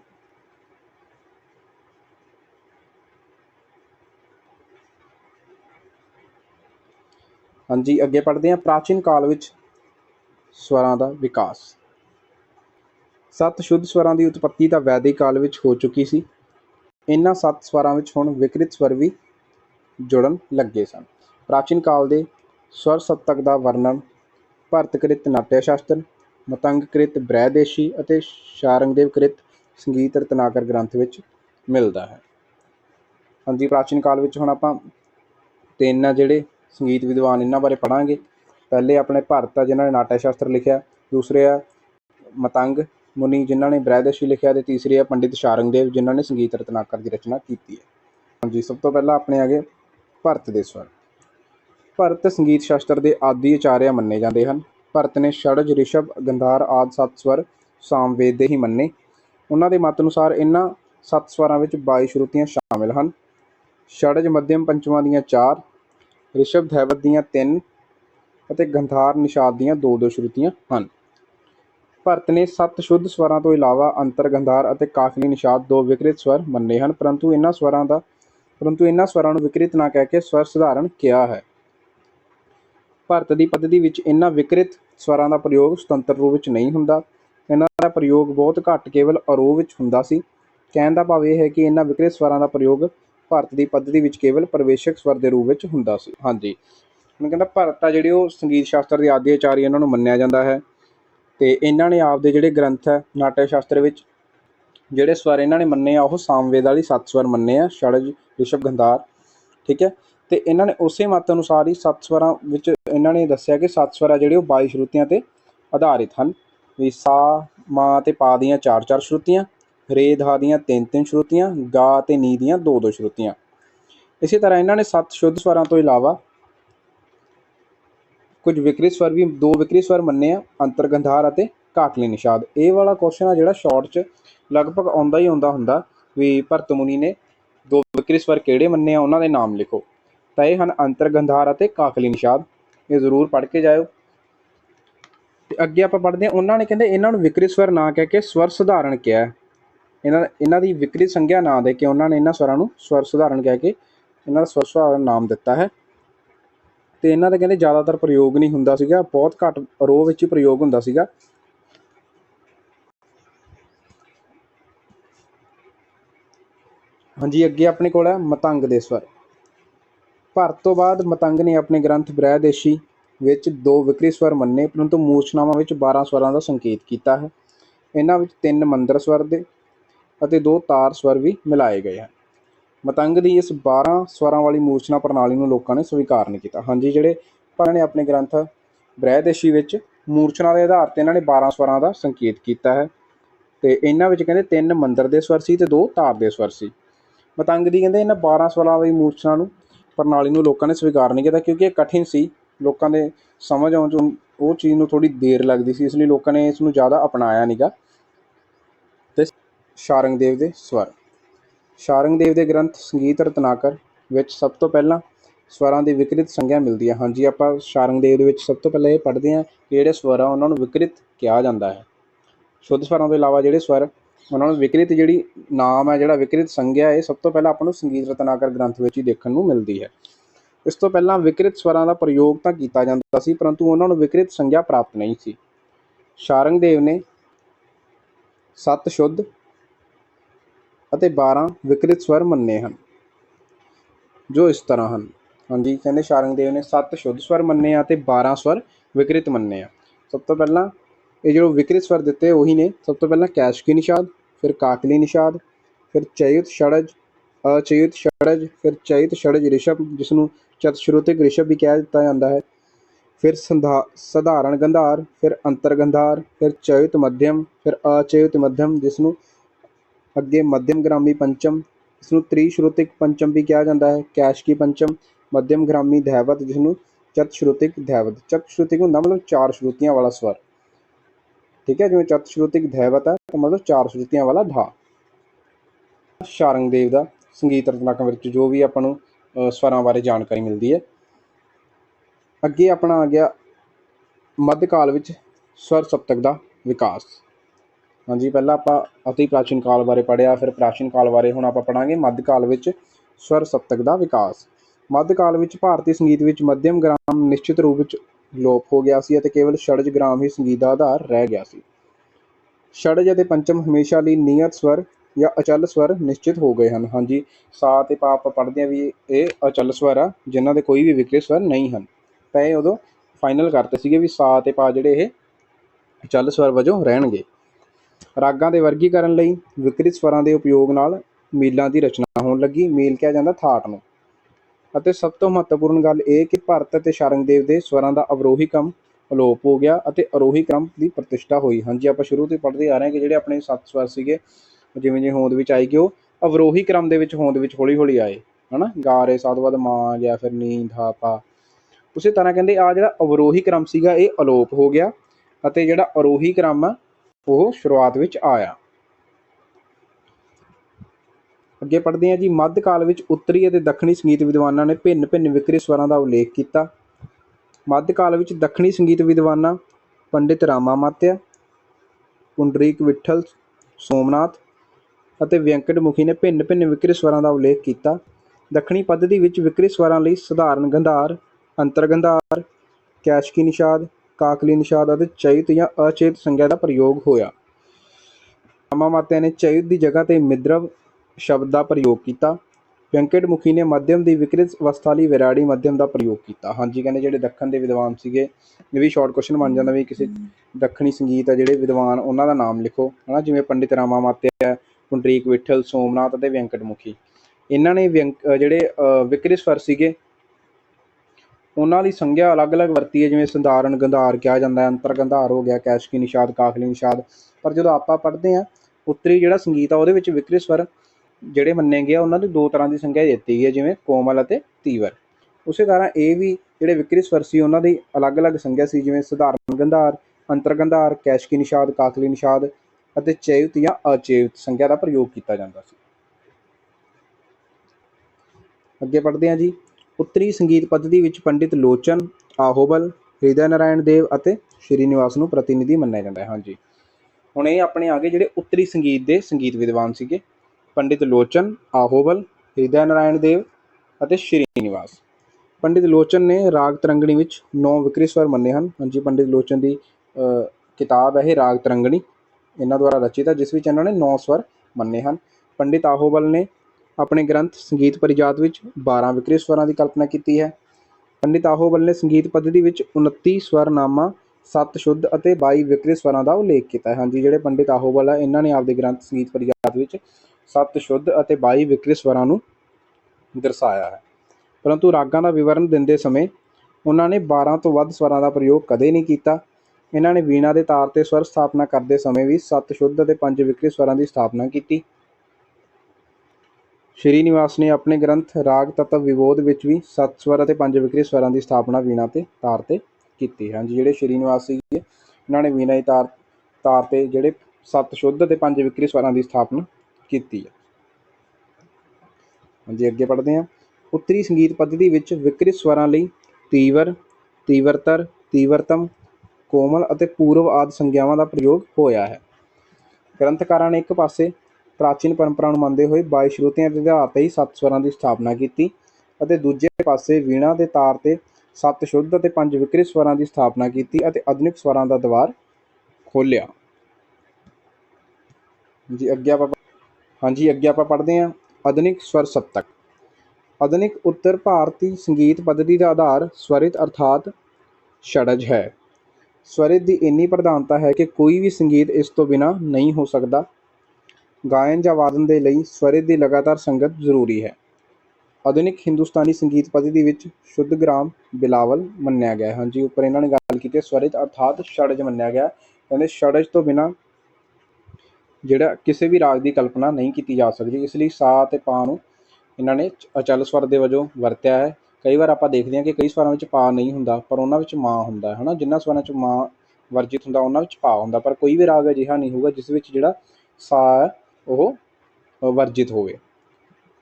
ਹਾਂਜੀ, ਅੱਗੇ ਪੜ੍ਹਦੇ ਹਾਂ। ਪ੍ਰਾਚੀਨ ਕਾਲ ਵਿੱਚ ਸਵਰਾਂ ਦਾ ਵਿਕਾਸ। ਸੱਤ ਸ਼ੁੱਧ ਸਵਰਾਂ ਦੀ ਉਤਪਤੀ ਤਾਂ ਵੈਦਿਕ ਕਾਲ ਵਿੱਚ ਹੋ ਚੁੱਕੀ ਸੀ। ਇਹਨਾਂ ਸੱਤ ਸਵਰਾਂ ਵਿੱਚ ਹੁਣ ਵਿਕਰਿਤ ਸਵਰ ਵੀ ਜੁੜਨ ਲੱਗੇ ਸਨ। ਪ੍ਰਾਚੀਨ ਕਾਲ ਦੇ ਸਵਰ ਸੱਤਕ ਦਾ ਵਰਣਨ ਭਾਰਤਕ੍ਰਿਤ ਨਾਟਯ ਸ਼ਾਸਤਰ ਮਤੰਗਕ੍ਰਿਤ ਬ੍ਰਹਿਦੇਸ਼ੀ ਅਤੇ ਸ਼ਾਰੰਗਦੇਵਕ੍ਰਿਤ ਸੰਗੀਤ ਰਤਨਾਕਰ ਗ੍ਰੰਥ ਵਿੱਚ ਮਿਲਦਾ ਹੈ। ਹਾਂਜੀ, ਪ੍ਰਾਚੀਨ ਕਾਲ ਵਿੱਚ ਹੁਣ ਆਪਾਂ ਤਿੰਨ ਆ ਜਿਹੜੇ ਸੰਗੀਤ ਵਿਦਵਾਨ ਇਹਨਾਂ ਬਾਰੇ ਪੜਾਂਗੇ ਪਹਿਲੇ ਆਪਣੇ ਭਾਰਤ ਆ, ਜਿਨ੍ਹਾਂ ਨੇ ਨਾਟਕ ਸ਼ਾਸਤਰ ਲਿਖਿਆ। ਦੂਸਰੇ ਆ, ਮਤੰਗ ਮੁਨੀ, ਜਿਨ੍ਹਾਂ ਨੇ ਬ੍ਰਹਦਸ਼ੀ ਲਿਖਿਆ ਤੇ ਤੀਸਰੇ ਆ, ਪੰਡਿਤ ਸ਼ਾਰੰਗਦੇਵ ਜਿਨ੍ਹਾਂ ਨੇ ਸੰਗੀਤ ਰਤਨਾਕਰ ਦੀ ਰਚਨਾ ਕੀਤੀ ਹੈ। ਹਾਂਜੀ, ਸਭ ਤੋਂ ਪਹਿਲਾਂ ਆਪਣੇ ਆਗੇ ਭਰਤ ਦੇ ਸਵਰ ਭਰਤ ਸੰਗੀਤ ਸ਼ਾਸਤਰ ਦੇ ਆਦੀ ਆਚਾਰਿਆ ਮੰਨੇ ਜਾਂਦੇ ਹਨ। ਭਰਤ ਨੇ ਸ਼ੜਜ ਰਿਸ਼ਭ ਗੰਧਾਰ ਆਦ ਸੱਤ ਸਵਰ ਸਾਮਵੇਦ ਦੇ ਹੀ ਮੰਨੇ। ਉਹਨਾਂ ਦੇ ਮਤ ਅਨੁਸਾਰ ਇਹਨਾਂ ਸੱਤ ਸਵਰਾਂ ਵਿੱਚ 22 ਸ਼ਰੂਤੀਆਂ ਸ਼ਾਮਿਲ ਹਨ। ਸ਼ੜਜ ਮੱਧਮ ਪੰਚਮਾਂ ਦੀਆਂ ਚਾਰ ਰਿਸ਼ਭ ਧੈਵਤ ਦੀਆਂ 3 ਅਤੇ ਗੰਧਾਰ ਨਿਸ਼ਾਦ ਦੀਆਂ 2-2 ਸ਼ਰੂਤੀਆਂ ਹਨ। ਭਰਤ ਨੇ ਸੱਤ ਸ਼ੁੱਧ ਸਵਰਾਂ ਤੋਂ ਇਲਾਵਾ ਅੰਤਰ ਗੰਧਾਰ ਅਤੇ ਕਾਫਲੀ ਨਿਸ਼ਾਦ ਦੋ ਵਿਕਰਿਤ ਸਵਰ ਮੰਨੇ ਹਨ, ਪਰੰਤੂ ਇਹਨਾਂ ਸਵਰਾਂ ਦਾ ਪਰੰਤੂ ਇਹਨਾਂ ਸਵਰਾਂ ਨੂੰ ਵਿਕਰਿਤ ਨਾ ਕਹਿ ਕੇ ਸਵਰ ਸਧਾਰਨ ਕਿਹਾ ਹੈ। ਭਾਰਤ ਦੀ ਪੱਧਤੀ ਵਿੱਚ ਇਹਨਾਂ ਵਿਕਰਿਤ ਸਵਰਾਂ ਦਾ ਪ੍ਰਯੋਗ ਸੁਤੰਤਰ ਰੂਪ ਵਿੱਚ ਨਹੀਂ ਹੁੰਦਾ। ਇਹਨਾਂ ਦਾ ਪ੍ਰਯੋਗ ਬਹੁਤ ਘੱਟ ਕੇਵਲ ਅਰੋਹ ਵਿੱਚ ਹੁੰਦਾ ਸੀ। ਕਹਿਣ ਦਾ ਭਾਵ ਇਹ ਹੈ ਕਿ ਇਹਨਾਂ ਵਿਕਰਿਤ ਸਵਰਾਂ ਦਾ ਪ੍ਰਯੋਗ ਭਾਰਤ ਦੀ ਪੱਧਤੀ ਵਿੱਚ ਕੇਵਲ ਪਰਵੇਸ਼ਕ ਸਵਰ ਦੇ ਰੂਪ ਵਿੱਚ ਹੁੰਦਾ ਸੀ। ਹਾਂਜੀ। ਹੁਣ ਕਹਿੰਦਾ ਭਾਰਤ ਆ ਜਿਹੜੇ ਉਹ ਸੰਗੀਤ ਸ਼ਾਸਤਰ ਦੇ ਆਦੀ ਆਚਾਰੀ ਇਹਨਾਂ ਨੂੰ ਮੰਨਿਆ ਜਾਂਦਾ ਹੈ ਤੇ ਇਹਨਾਂ ਨੇ ਆਪਦੇ ਜਿਹੜੇ ਗ੍ਰੰਥ ਹੈ ਨਾਟਕ ਸ਼ਾਸਤਰ ਵਿੱਚ ਜਿਹੜੇ ਸਵਰ ਇਹਨਾਂ ਨੇ ਮੰਨੇ ਆ ਉਹ ਸਾਮਵੇਦ ਵਾਲੀ ਸੱਤ ਸਵਰ ਮੰਨੇ ਆ ਸ਼ੜਜ ਰਿਸ਼ਭ ਗੰਧਾਰ ਠੀਕ ਹੈ? ਤੇ ਇਹਨਾਂ ਨੇ ਉਸੇ ਮਤ ਅਨੁਸਾਰ ਹੀ ਸੱਤ ਸਵਰਾਂ ਵਿੱਚ ਇਹਨਾਂ ਨੇ ਦੱਸਿਆ ਕਿ ਸੱਤ ਸਵਰ ਆ ਜਿਹੜੇ ਉਹ 22 ਸ਼ਰੂਤੀਆਂ ਤੇ ਆਧਾਰਿਤ ਹਨ। ਵੀ ਸਾ ਮਾ ਤੇ ਪਾ ਦੀਆਂ ਚਾਰ ਚਾਰ ਸ਼ਰੂਤੀਆਂ ਰੇ, ਧਾ ਦੀਆਂ ਤਿੰਨ ਤਿੰਨ ਸ਼ਰੂਤੀਆਂ, ਗਾ ਅਤੇ ਨੀ ਦੀਆਂ ਦੋ ਦੋ ਸ਼ਰੂਤੀਆਂ। ਇਸੇ ਤਰ੍ਹਾਂ ਇਹਨਾਂ ਨੇ ਸੱਤ ਸ਼ੁੱਧ ਸਵਰਾਂ ਤੋਂ ਇਲਾਵਾ ਕੁਝ ਵਿਕਰਿਤ ਸਵਰ ਵੀ, ਦੋ ਵਿਕਰੀ ਸਵਰ ਮੰਨੇ ਆ ਅੰਤਰ ਅਤੇ ਕਾਕਲੀ ਨਿਸ਼ਾਦ। ਇਹ ਵਾਲਾ ਕੁਐਸਚਨ ਆ ਜਿਹੜਾ ਸ਼ਾਰਟ 'ਚ ਲਗਭਗ ਆਉਂਦਾ ਹੀ ਆਉਂਦਾ ਹੁੰਦਾ ਵੀ ਭਰਤ ਮੁਨੀ ਨੇ ਦੋ ਵਿਕਰੀ ਸਵਰ ਕਿਹੜੇ ਮੰਨੇ ਆ, ਉਹਨਾਂ ਦੇ ਨਾਮ ਲਿਖੋ। ਤਾਂ ਇਹ ਹਨ ਅੰਤਰ ਗੰਧਾਰ ਅਤੇ ਕਾਕਲੀ ਨਿਸ਼ਾਦ। ਇਹ ਜ਼ਰੂਰ ਪੜ੍ਹ ਕੇ ਜਾਇਓ। ਤੇ ਅੱਗੇ ਆਪਾਂ ਪੜ੍ਹਦੇ ਹਾਂ। ਉਹਨਾਂ ਨੇ ਕਹਿੰਦੇ, ਇਹਨਾਂ ਨੂੰ ਵਿਕਰਿਤ ਸਵਰ ਨਾ ਕਹਿ ਕੇ ਸਵਰ ਸੁਧਾਰਨ ਕਿਹਾ। ਇਹਨਾਂ ਇਹਨਾਂ ਦੀ ਵਿਕਰਿਤ ਸੰਗਿਆ ਨਾਂ ਦੇ ਕੇ ਉਹਨਾਂ ਨੇ ਇਹਨਾਂ ਸਵਰਾਂ ਨੂੰ ਸਵਰ ਸੁਧਾਰਨ ਕਹਿ ਕੇ ਇਹਨਾਂ ਦਾ ਸਵਰ ਸੁਧਾਰਨ ਨਾਮ ਦਿੱਤਾ ਹੈ। ਤੇ ਇਹਨਾਂ ਦਾ ਕਹਿੰਦੇ ਜ਼ਿਆਦਾਤਰ ਪ੍ਰਯੋਗ ਨਹੀਂ ਹੁੰਦਾ ਸੀਗਾ, ਬਹੁਤ ਘੱਟ ਰੋਹ ਵਿੱਚ ਹੀ ਪ੍ਰਯੋਗ ਹੁੰਦਾ ਸੀਗਾ। ਹਾਂਜੀ, ਅੱਗੇ ਆਪਣੇ ਕੋਲ ਹੈ ਮਤੰਗ ਦੇ ਸਵਰ। ਭਾਰਤ ਤੋਂ ਬਾਅਦ ਮਤੰਗ ਨੇ ਆਪਣੇ ਗ੍ਰੰਥ ਬ੍ਰਹਦੇਸ਼ੀ ਵਿੱਚ ਦੋ ਵਿਕਰੀ ਸਵਰ ਮੰਨੇ, ਪਰੰਤੂ ਮੂਰਛਨਾਵਾਂ ਵਿੱਚ 12 ਸਵਰਾਂ ਦਾ ਸੰਕੇਤ ਕੀਤਾ ਹੈ। ਇਹਨਾਂ ਵਿੱਚ ਤਿੰਨ ਮੰਦਰ ਸਵਰ ਦੇ ਅਤੇ ਦੋ ਤਾਰ ਸਵਰ ਵੀ ਮਿਲਾਏ ਗਏ ਹਨ। ਮਤੰਗ ਦੀ ਇਸ 12 ਸਵਰਾਂ ਵਾਲੀ ਮੂਰਛਨਾ ਪ੍ਰਣਾਲੀ ਨੂੰ ਲੋਕਾਂ ਨੇ ਸਵੀਕਾਰ ਨਹੀਂ ਕੀਤਾ। ਹਾਂਜੀ, ਜਿਹੜੇ ਪਰ ਨੇ ਆਪਣੇ ਗ੍ਰੰਥ ਬ੍ਰਹਦੇਸ਼ੀ ਵਿੱਚ ਮੂਰਛਨਾ ਦੇ ਆਧਾਰ ਤੇ ਇਹਨਾਂ ਨੇ 12 ਸਵਰਾਂ ਦਾ ਸੰਕੇਤ ਕੀਤਾ ਹੈ ਤੇ ਇਹਨਾਂ ਵਿੱਚ ਕਹਿੰਦੇ ਤਿੰਨ ਮੰਦਰ ਦੇ ਸਵਰ ਸੀ ਤੇ ਦੋ ਤਾਰ ਦੇ ਸਵਰ ਸੀ। ਮਤੰਗ ਦੀ ਕਹਿੰਦੇ ਇਹਨਾਂ 12 ਸਵਰਾਂ ਵਾਲੀ ਮੂਰਛਨਾ ਨੂੰ ਪ੍ਰਣਾਲੀ ਨੂੰ ਲੋਕਾਂ ਨੇ ਸਵੀਕਾਰ ਨਹੀਂ ਕੀਤਾ ਕਿਉਂਕਿ ਇਹ ਕਠਿਨ ਸੀ। ਲੋਕਾਂ ਦੇ ਸਮਝ ਆਉਣ 'ਚ ਉਹ ਚੀਜ਼ ਨੂੰ ਥੋੜੀ ਦੇਰ ਲੱਗਦੀ ਸੀ, ਇਸ ਲਈ ਲੋਕਾਂ ਨੇ ਇਸ ਨੂੰ ਜ਼ਿਆਦਾ ਅਪਣਾਇਆ ਨਹੀਂਗਾ ਤੇ ਸ਼ਾਰੰਗਦੇਵ ਦੇ ਸਵਰ ਸ਼ਾਰੰਗਦੇਵ ਦੇ ਗ੍ਰੰਥ ਸੰਗੀਤ ਰਤਨਾਕਰ ਵਿੱਚ ਸਭ ਤੋਂ ਪਹਿਲਾਂ ਸਵਰਾਂ ਦੀ ਵਿਕਰਿਤ ਸੰਗਿਆ ਮਿਲਦੀ ਹੈ ਹਾਂਜੀ ਆਪਾਂ ਸ਼ਾਰੰਗਦੇਵ ਦੇ ਵਿੱਚ ਸਭ ਤੋਂ ਪਹਿਲਾਂ ਇਹ ਪੜ੍ਹਦੇ ਹਾਂ ਕਿ ਜਿਹੜੇ ਸਵਰ ਆ ਉਹਨਾਂ ਨੂੰ ਵਿਕਰਿਤ ਕਿਹਾ ਜਾਂਦਾ ਹੈ? ਸ਼ੁੱਧ ਸਵਰਾਂ ਤੋਂ ਇਲਾਵਾ ਜਿਹੜੇ ਸਵਰ ਉਹਨਾਂ ਨੂੰ ਵਿਕਰਿਤ ਜਿਹੜੀ ਨਾਮ ਹੈ ਜਿਹੜਾ ਵਿਕਰਿਤ ਸੰਗਿਆ ਹੈ, ਇਹ ਸਭ ਤੋਂ ਪਹਿਲਾਂ ਆਪਾਂ ਨੂੰ ਸੰਗੀਤ ਰਤਨਾਕਰ ਗ੍ਰੰਥ ਵਿੱਚ ਹੀ ਦੇਖਣ ਨੂੰ ਮਿਲਦੀ ਹੈ। ਇਸ ਤੋਂ ਪਹਿਲਾਂ ਵਿਕਰਿਤ ਸਵਰਾਂ ਦਾ ਪ੍ਰਯੋਗ ਤਾਂ ਕੀਤਾ ਜਾਂਦਾ ਸੀ ਪਰੰਤੂ ਉਹਨਾਂ ਨੂੰ ਵਿਕਰਿਤ ਸੰਗਿਆ ਪ੍ਰਾਪਤ ਨਹੀਂ ਸੀ। ਸ਼ਾਰੰਗਦੇਵ ਨੇ ਸੱਤ ਸ਼ੁੱਧ ਅਤੇ 12 ਵਿਕ੍ਰਿਤ ਸਵਰ ਮੰਨੇ ਹਨ, ਜੋ ਇਸ ਤਰ੍ਹਾਂ ਹਨ। ਹਾਂਜੀ, ਕਹਿੰਦੇ ਸ਼ਾਰੰਗ ਦੇਵ ਨੇ 7 ਸ਼ੁੱਧ ਸਵਰ ਮੰਨੇ ਆ ਤੇ 12 ਸਵਰ ਵਿਕ੍ਰਿਤ ਮੰਨੇ ਆ। ਸਭ ਤੋਂ ਪਹਿਲਾਂ ਇਹ ਜੋ ਵਿਕ੍ਰਿਤ ਸਵਰ ਦਿੱਤੇ ਉਹੀ ਨੇ। ਸਭ ਤੋਂ ਪਹਿਲਾਂ ਕੈਸ਼ਕੀ ਨਿਸ਼ਾਦ, ਫਿਰ ਕਾਕਲੀ ਨਿਸ਼ਾਦ, ਫਿਰ ਚੈਤ ਸ਼ੜਜ ਅਚੈਤ ਸ਼ੜਜ, ਫਿਰ ਚੈਤ ਸ਼ੜਜ ਰਿਸ਼ਭ ਜਿਸ ਨੂੰ ਚਤਸ਼ਰੂਤਿਕ ਰਿਸ਼ਭ ਵੀ ਕਹਿ ਦਿੱਤਾ ਜਾਂਦਾ ਹੈ। ਫਿਰ ਸੰਧਾ, ਸਧਾਰਨ ਗੰਧਾਰ, ਫਿਰ ਅੰਤਰ ਗੰਧਾਰ, ਫਿਰ ਚੈਤ ਮਧਿਅਮ, ਫਿਰ ਅਚੈਤ ਮਧਿਅਮ ਜਿਸ ਨੂੰ ਅੱਗੇ ਮਧਿਅਮ ਗ੍ਰਾਮੀ ਪੰਚਮ ਇਸ ਨੂੰ ਤ੍ਰਿਸ਼ਰੂਤਿਕ ਪੰਚਮ ਵੀ ਕਿਹਾ ਜਾਂਦਾ ਹੈ, ਕੈਸ਼ਕੀ ਪੰਚਮ ਮਧਿਅਮ ਗ੍ਰਾਮੀ ਧੈਵਤ ਜਿਸ ਨੂੰ ਚਤਸ਼ਰੂਤਿਕ ਧੈਵਤ ਚਤਸ਼ਰੂਤਿਕ ਹੁੰਦਾ ਮਤਲਬ ਚਾਰ ਸ਼ਰੂਤੀਆਂ ਵਾਲਾ ਸਵਰ। ਠੀਕ ਹੈ, ਜਿਵੇਂ ਚਤਸ਼ਰੂਤਿਕ ਧੈਵਤ ਹੈ, ਤਾਂ ਮਤਲਬ ਚਾਰ ਸ਼ਰੂਤੀਆਂ ਵਾਲਾ ਧਾ ਸ਼ਾਰੰਗਦੇਵ ਦਾ ਸੰਗੀਤ ਰਤਨਾਕਮ ਵਿੱਚ ਜੋ ਵੀ ਆਪਾਂ ਨੂੰ ਸਵਰਾਂ ਬਾਰੇ ਜਾਣਕਾਰੀ ਮਿਲਦੀ ਹੈ। ਅੱਗੇ ਆਪਣਾ ਆ ਗਿਆ ਮੱਧਕਾਲ ਵਿੱਚ ਸਵਰ ਸਪਤਕ ਦਾ ਵਿਕਾਸ। ਹਾਂਜੀ ਪਹਿਲਾਂ ਆਪਾਂ ਅਤੀ ਪ੍ਰਾਚੀਨ ਕਾਲ ਬਾਰੇ ਪੜ੍ਹਿਆ ਫਿਰ ਪ੍ਰਾਚੀਨ ਕਾਲ ਬਾਰੇ ਹੁਣ ਆਪਾਂ ਪੜਾਂਗੇ ਮੱਧਕਾਲ ਵਿੱਚ ਸਵਰ ਸਪਤਕ ਦਾ ਵਿਕਾਸ ਮੱਧਕਾਲ ਵਿੱਚ ਭਾਰਤੀ ਸੰਗੀਤ ਵਿੱਚ ਮੱਧਿਅਮ ਗ੍ਰਾਮ ਨਿਸ਼ਚਿਤ ਰੂਪ ਵਿੱਚ ਲੋਪ ਹੋ ਗਿਆ ਸੀ ਅਤੇ ਕੇਵਲ षडज ਗ੍ਰਾਮ ਹੀ ਸੰਗੀਤ ਦਾ ਆਧਾਰ ਰਹਿ ਗਿਆ ਸੀ षडज ਅਤੇ ਪੰਚਮ ਹਮੇਸ਼ਾ ਲਈ ਨਿਯਤ ਸਵਰ ਜਾਂ ਅਚਲ ਸਵਰ ਨਿਸ਼ਚਿਤ ਹੋ ਗਏ ਹਨ ਹਾਂਜੀ ਸਾ ਤੇ ਪਾ ਆਪਾਂ ਪੜ੍ਹਦੇ ਹਾਂ ਵੀ ਇਹ ਅਚਲ ਸਵਰ ਆ ਜਿਨ੍ਹਾਂ ਦੇ ਕੋਈ ਵੀ ਵਿਕਰਿਤ ਸਵਰ ਨਹੀਂ ਹਨ ਤਾਂ ਇਹ ਉਦੋਂ ਫਾਈਨਲ ਕਰਤੇ ਸੀਗੇ ਵੀ ਸਾ ਤੇ ਪਾ ਜਿਹੜੇ ਇਹ ਅਚਲ ਸਵਰ ਵਜੋਂ ਰਹਿਣਗੇ ਰਾਗਾਂ ਦੇ ਵਰਗੀਕਰਨ ਲਈ ਵਿਕਰਿਤ ਸਵਰਾਂ ਦੇ ਉਪਯੋਗ ਨਾਲ ਮੀਲਾਂ ਦੀ ਰਚਨਾ ਹੋਣ ਲੱਗੀ। ਮੀਲ ਕਿਹਾ ਜਾਂਦਾ ਥਾਟ ਨੂੰ। ਅਤੇ ਸਭ ਤੋਂ ਮਹੱਤਵਪੂਰਨ ਗੱਲ ਇਹ ਕਿ ਭਾਰਤ ਅਤੇ ਸ਼ਾਰੰਗਦੇਵ ਦੇ ਸਵਰਾਂ ਦਾ ਅਵਰੋਹੀ ਕ੍ਰਮ ਅਲੋਪ ਹੋ ਗਿਆ ਅਤੇ ਅਰੋਹੀ ਕ੍ਰਮ ਦੀ ਪ੍ਰਤਿਸ਼ਠਾ ਹੋਈ। ਹਾਂਜੀ, ਆਪਾਂ ਸ਼ੁਰੂ ਤੋਂ ਪੜ੍ਹਦੇ ਆ ਰਹੇ ਹਾਂ ਕਿ ਜਿਹੜੇ ਆਪਣੇ ਸੱਤ ਸਵਰ ਸੀਗੇ, ਜਿਵੇਂ ਜਿਵੇਂ ਹੋਂਦ ਵਿੱਚ ਆਈ ਗਏ ਉਹ ਅਵਰੋਹੀ ਕ੍ਰਮ ਦੇ ਵਿੱਚ ਹੋਂਦ ਵਿੱਚ ਹੌਲੀ ਹੌਲੀ ਆਏ, ਹਨਾ? ਗਾ ਰੇ, ਸਾ ਤੋਂ ਬਾਅਦ ਮਾਂ ਜਾਂ ਫਿਰ ਨੀਂਦ ਧਾ, ਪਾ। ਉਸੇ ਤਰ੍ਹਾਂ ਕਹਿੰਦੇ ਆ ਜਿਹੜਾ ਅਵਰੋਹੀ ਕ੍ਰਮ ਸੀਗਾ, ਇਹ ਅਲੋਪ ਹੋ ਗਿਆ ਅਤੇ ਜਿਹੜਾ ਅਰੋਹੀ ਕ੍ਰਮ ਆ ਉਹ ਸ਼ੁਰੂਆਤ ਵਿੱਚ ਆਇਆ। ਅੱਗੇ ਪੜ੍ਹਦੇ ਹਾਂ ਜੀ। ਮੱਧ ਕਾਲ ਵਿੱਚ ਉੱਤਰੀ ਅਤੇ ਦੱਖਣੀ ਸੰਗੀਤ ਵਿਦਵਾਨਾਂ ਨੇ ਭਿੰਨ ਭਿੰਨ ਵਿਕਰੀ ਸਵਰਾਂ ਦਾ ਉਲੇਖ ਕੀਤਾ। ਮੱਧ ਕਾਲ ਵਿੱਚ ਦੱਖਣੀ ਸੰਗੀਤ ਵਿਦਵਾਨਾਂ ਪੰਡਿਤ ਰਾਮਾ ਮਾਤਿਆ, ਪੁੰਡਰੀਕ ਵਿਠਲ, ਸੋਮਨਾਥ ਅਤੇ ਵੈਂਕਟ ਮੁਖੀ ਨੇ ਭਿੰਨ ਭਿੰਨ ਵਿਕਰੀ ਸਵਰਾਂ ਦਾ ਉਲੇਖ ਕੀਤਾ। ਦੱਖਣੀ ਪੱਧਤੀ ਵਿੱਚ ਵਿਕਰੀ ਸਵਰਾਂ ਲਈ ਸਧਾਰਨ ਗੰਧਾਰ ਅੰਤਰ ਗੰਧਾਰ ਕੈਸ਼ਕੀ ਨਿਸ਼ਾਦ ਕਾਕਲੀ ਨਿਸ਼ਾਦ ਅਤੇ ਚੈਤ ਜਾਂ ਅਚੇਤ ਸੰਗਿਆ ਦਾ ਪ੍ਰਯੋਗ ਹੋਇਆ। ਰਾਮਾ ਮਾਤਿਆ ਨੇ ਚੈਤ ਦੀ ਜਗ੍ਹਾ ਤੇ ਮਿਦਰਵ ਸ਼ਬਦ ਦਾ ਪ੍ਰਯੋਗ ਕੀਤਾ। ਵੈਂਕਟ ਮੁਖੀ ਨੇ ਮੱਧਿਅਮ ਦੀ ਵਿਕਰਿਤ ਅਵਸਥਾ ਲਈ ਵਿਰਾੜੀ ਮੱਧਿਅਮ ਦਾ ਪ੍ਰਯੋਗ ਕੀਤਾ। ਹਾਂਜੀ ਕਹਿੰਦੇ ਜਿਹੜੇ ਦੱਖਣ ਦੇ ਵਿਦਵਾਨ ਸੀਗੇ ਇਹ ਵੀ ਸ਼ਾਰਟ ਕੁਐਸਚਨ ਬਣ ਜਾਂਦਾ ਵੀ ਕਿਸੇ ਦੱਖਣੀ ਸੰਗੀਤ ਆ ਜਿਹੜੇ ਵਿਦਵਾਨ ਉਹਨਾਂ ਦਾ ਨਾਮ ਲਿਖੋ। ਹਨਾ ਜਿਵੇਂ ਪੰਡਿਤ ਰਾਮਾ ਮਾਤਿਆ ਪੁੰਡਰੀਕ ਵਿਠਲ ਸੋਮਨਾਥ ਅਤੇ ਵੈਂਕਟ ਮੁਖੀ। ਇਹਨਾਂ ਨੇ ਵਿਅੰਕ- ਜਿਹੜੇ ਅ, ਵਿਕਰਿਤ ਸਵਰ ਸੀਗੇ ਉਹਨਾਂ ਦੀ ਸੰਗਿਆ ਅਲੱਗ-ਅਲੱਗ ਵਰਤੀ ਹੈ, ਜਿਵੇਂ ਸੰਧਾਰਨ, ਗੰਧਾਰ ਕਿਹਾ ਜਾਂਦਾ ਹੈ, ਅੰਤਰ ਗੰਧਾਰ ਹੋ ਗਿਆ, ਕੈਸ਼ਕੀ ਨਿਸ਼ਾਦ, ਕਾਖਲੀ ਨਿਸ਼ਾਦ। ਪਰ ਜਦੋਂ ਆਪਾਂ ਪੜ੍ਹਦੇ ਆ ਉੱਤਰੀ ਜਿਹੜਾ ਸੰਗੀਤ ਆ, ਉਹਦੇ ਵਿੱਚ ਵਿਕਰਿਤ ਸਵਰ ਜਿਹੜੇ ਮੰਨੇ ਗਏ ਉਹਨਾਂ ਦੀ ਦੋ ਤਰ੍ਹਾਂ ਦੀ ਸੰਗਿਆ ਦਿੱਤੀ ਗਈ ਹੈ, ਜਿਵੇਂ ਕੋਮਲ ਅਤੇ ਤੀਵਰ। ਉਸੇ ਤਰ੍ਹਾਂ ਇਹ ਵੀ ਜਿਹੜੇ ਵਿਕਰੀ ਸਵਰ ਸੀ, ਉਹਨਾਂ ਦੀ ਅਲੱਗ-ਅਲੱਗ ਸੰਗਿਆ ਸੀ, ਜਿਵੇਂ ਸਧਾਰਨ ਗੰਧਾਰ, ਅੰਤਰ ਗੰਧਾਰ, ਕੈਸ਼ਕੀ ਨਿਸ਼ਾਦ, ਕਾਖਲੀ ਨਿਸ਼ਾਦ ਅਤੇ ਚੈਯੁਤ ਜਾਂ ਅਚੈਯੁਤ ਸੰਗਿਆ ਦਾ ਪ੍ਰਯੋਗ ਕੀਤਾ ਜਾਂਦਾ ਸੀ। ਅੱਗੇ ਪੜ੍ਹਦੇ ਹਾਂ ਜੀ। ਉੱਤਰੀ ਸੰਗੀਤ ਪੱਧਤੀ ਵਿੱਚ ਪੰਡਿਤ ਲੋਚਨ, ਆਹੋਬਲ ਹਿਰਦੈ ਨਾਰਾਇਣ ਦੇਵ ਅਤੇ ਸ਼੍ਰੀਨਿਵਾਸ ਨੂੰ ਪ੍ਰਤੀਨਿਧੀ ਮੰਨਿਆ ਜਾਂਦਾ ਹੈ। ਹਾਂਜੀ। ਹੁਣ ਇਹ ਆਪਣੇ ਆਗੇ ਜਿਹੜੇ ਉੱਤਰੀ ਸੰਗੀਤ ਦੇ ਸੰਗੀਤ ਵਿਦਵਾਨ ਸੀਗੇ, ਪੰਡਿਤ ਲੋਚਨ, ਆਹੋਬਲ ਹਿਰਦੈ ਨਾਰਾਇਣ ਦੇਵ ਅਤੇ ਸ਼੍ਰੀ ਨਿਵਾਸ ਪੰਡਿਤ ਲੋਚਨ ਨੇ ਰਾਗ ਤਰੰਗਣੀ ਵਿੱਚ ਨੌ ਵਿਕਰੀ ਸਵਰ ਮੰਨੇ ਹਨ। ਹਾਂਜੀ, ਪੰਡਿਤ ਲੋਚਨ ਦੀ ਕਿਤਾਬ ਹੈ ਇਹ ਰਾਗ ਤਰੰਗਣੀ। ਇਹਨਾਂ ਦੁਆਰਾ ਰਚਿਤ ਹੈ, ਜਿਸ ਵਿੱਚ ਇਹਨਾਂ ਨੇ ਨੌ ਸਵਰ ਮੰਨੇ ਹਨ। ਪੰਡਿਤ ਆਹੋਬਲ ਨੇ ਆਪਣੇ ਗ੍ਰੰਥ ਸੰਗੀਤ ਪਰਿਜਾਤ ਵਿੱਚ 12 ਵਿਕਰੀ ਸਵਰਾਂ ਦੀ ਕਲਪਨਾ ਕੀਤੀ ਹੈ। ਪੰਡਿਤ ਆਹੋਬਲ ਨੇ ਸੰਗੀਤ ਪੱਧਤੀ ਵਿੱਚ 29 ਸਵਰਨਾਮਾ, ਸੱਤ ਸ਼ੁੱਧ ਅਤੇ 22 ਵਿਕਰੀ ਸਵਰਾਂ ਦਾ ਉਲੇਖ ਕੀਤਾ ਹੈ। ਹਾਂਜੀ, ਜਿਹੜੇ ਪੰਡਿਤ ਆਹੋਬਲ ਹੈ ਇਹਨਾਂ ਨੇ ਆਪਦੇ ਗ੍ਰੰਥ ਸੰਗੀਤ ਪਰਿਜਾਤ ਵਿੱਚ ਸੱਤ ਸ਼ੁੱਧ ਅਤੇ 22 ਵਿਕਰੀ ਸਵਰਾਂ ਨੂੰ ਦਰਸਾਇਆ ਹੈ। ਪਰੰਤੂ ਰਾਗਾਂ ਦਾ ਵਿਵਰਣ ਦਿੰਦੇ ਸਮੇਂ ਉਹਨਾਂ ਨੇ 12 ਤੋਂ ਵੱਧ ਸਵਰਾਂ ਦਾ ਪ੍ਰਯੋਗ ਕਦੇ ਨਹੀਂ ਕੀਤਾ। ਇਹਨਾਂ ਨੇ ਵੀਣਾ ਦੇ ਤਾਰ ਤੇ ਸਵਰ ਸਥਾਪਨਾ ਕਰਦੇ ਸਮੇਂ ਵੀ ਸੱਤ ਸ਼ੁੱਧ ਅਤੇ ਪੰਜ ਵਿਕਰੀ ਸਵਰਾਂ ਦੀ ਸਥਾਪਨਾ ਕੀਤੀ। ਸ਼੍ਰੀਨਿਵਾਸ ਨੇ ਆਪਣੇ ਗ੍ਰੰਥ ਰਾਗ ਤਤਵ ਵਿਬੋਧ ਵਿੱਚ ਵੀ ਸੱਤ ਸਵਰ ਅਤੇ ਪੰਜ ਵਿਕਰੀ ਸਵਰਾਂ ਦੀ ਸਥਾਪਨਾ ਵੀਣਾ ਤੇ ਤਾਰ ਤੇ ਕੀਤੀ। ਹੈ ਹਾਂਜੀ, ਜਿਹੜੇ ਸ਼੍ਰੀਨਿਵਾਸ ਸੀਗੇ ਸੀ ਇਹਨਾਂ ਨੇ ਵੀਣਾ ਦੀ ਤਾਰ ਤਾਰ ਤੇ ਜਿਹੜੇ ਸੱਤ ਸ਼ੁੱਧ ਅਤੇ ਪੰਜ ਵਿਕਰੀ ਸਵਰਾਂ ਦੀ ਸਥਾਪਨਾ ਕੀਤੀ ਹੈ ਹਾਂਜੀ, ਅੱਗੇ ਪੜ੍ਹਦੇ ਹਾਂ। ਉੱਤਰੀ ਸੰਗੀਤ ਪੱਧਤੀ ਵਿੱਚ ਵਿਕਰਿਤ ਸਵਰਾਂ ਲਈ ਤੀਵਰ, ਤੀਵਰਤਰ, ਤੀਵਰਤਮ, ਕੋਮਲ ਅਤੇ ਪੂਰਵ ਆਦਿ ਸੰਗਿਆਵਾਂ ਦਾ ਪ੍ਰਯੋਗ ਹੋਇਆ ਹੈ। ਗ੍ਰੰਥਕਾਰਾਂ ਨੇ ਇੱਕ ਪਾਸੇ ਪ੍ਰਾਚੀਨ ਪਰੰਪਰਾ ਨੂੰ ਮੰਨਦੇ ਹੋਏ 22 ਸ਼ਰੂਤੀਆਂ ਦੇ ਆਧਾਰ ਤੇ ਹੀ ਸੱਤ ਸਵਰਾਂ ਦੀ ਸਥਾਪਨਾ ਕੀਤੀ ਅਤੇ ਦੂਜੇ ਪਾਸੇ ਵੀਣਾ ਦੇ ਤਾਰ ਤੇ ਸੱਤ ਸ਼ੁੱਧ ਅਤੇ ਪੰਜ ਵਿਕਰਿਤ ਸਵਰਾਂ ਦੀ ਸਥਾਪਨਾ ਕੀਤੀ ਅਤੇ ਆਧੁਨਿਕ ਸਵਰਾਂ ਦਾ ਦਵਾਰ ਖੋਲ੍ਹਿਆ ਜੀ ਅੱਗੇ ਆਪਾਂ ਹਾਂਜੀ ਅੱਗੇ ਆਪਾਂ ਪੜ੍ਹਦੇ ਹਾਂ ਆਧੁਨਿਕ ਸਵਰ ਸਪਤਕ ਆਧੁਨਿਕ ਉੱਤਰ ਭਾਰਤੀ ਸੰਗੀਤ ਪੱਧਤੀ ਦਾ ਆਧਾਰ ਸਵਰਿਤ ਅਰਥਾਤ षडज ਹੈ ਸਵਰਿਤ ਦੀ ਇੰਨੀ ਪ੍ਰਧਾਨਤਾ ਹੈ ਕਿ ਕੋਈ ਵੀ ਸੰਗੀਤ ਇਸ ਤੋਂ ਬਿਨਾਂ ਨਹੀਂ ਹੋ ਸਕਦਾ ਗਾਇਨ ਜਾਂ ਵਾਦਨ ਦੇ ਲਈ ਸਵਰੇ ਦੀ ਲਗਾਤਾਰ ਸੰਗਤ ਜ਼ਰੂਰੀ ਹੈ। ਆਧੁਨਿਕ ਹਿੰਦੁਸਤਾਨੀ ਸੰਗੀਤ ਪੱਧਤੀ ਵਿੱਚ ਸ਼ੁੱਧ ਗ੍ਰਾਮ ਬਿਲਾਵਲ ਮੰਨਿਆ ਗਿਆ ਹਾਂਜੀ, ਉੱਪਰ ਇਹਨਾਂ ਨੇ ਗੱਲ ਕੀਤੀ ਹੈ ਸਵਰਿਤ ਅਰਥਾਤ ਛੜਜ ਮੰਨਿਆ ਗਿਆ ਕਹਿੰਦੇ ਛੜਜ ਤੋਂ ਬਿਨਾ ਜਿਹੜਾ ਕਿਸੇ ਵੀ ਰਾਗ ਦੀ ਕਲਪਨਾ ਨਹੀਂ ਕੀਤੀ ਜਾ ਸਕਦੀ। ਇਸ ਲਈ ਸਾ ਤੇ ਪਾ ਨੂੰ ਇਹਨਾਂ ਨੇ ਅਚਲ ਸਵਰ ਦੇ ਵਜੋਂ ਵਰਤਿਆ ਹੈ। ਕਈ ਵਾਰ ਆਪਾਂ ਦੇਖਦੇ ਹਾਂ ਕਿ ਕਈ ਸਵਰਾਂ ਵਿੱਚ ਪਾ ਨਹੀਂ ਹੁੰਦਾ, ਪਰ ਉਹਨਾਂ ਵਿੱਚ ਮਾ ਹੁੰਦਾ ਹੈ ਨਾ ਜਿਨ੍ਹਾਂ ਸਵਰਾਂ ਵਿੱਚ ਮਾ ਵਰਜਿਤ ਹੁੰਦਾ, ਉਹਨਾਂ ਵਿੱਚ ਪਾ ਹੁੰਦਾ। ਪਰ ਕੋਈ ਵੀ ਰਾਗ ਅਜਿਹਾ ਨਹੀਂ ਹੋਊਗਾ, ਜਿਸ ਵਿੱਚ ਜਿਹੜਾ ਸਾ ਉਹ ਵਰਜਿਤ ਹੋਵੇ।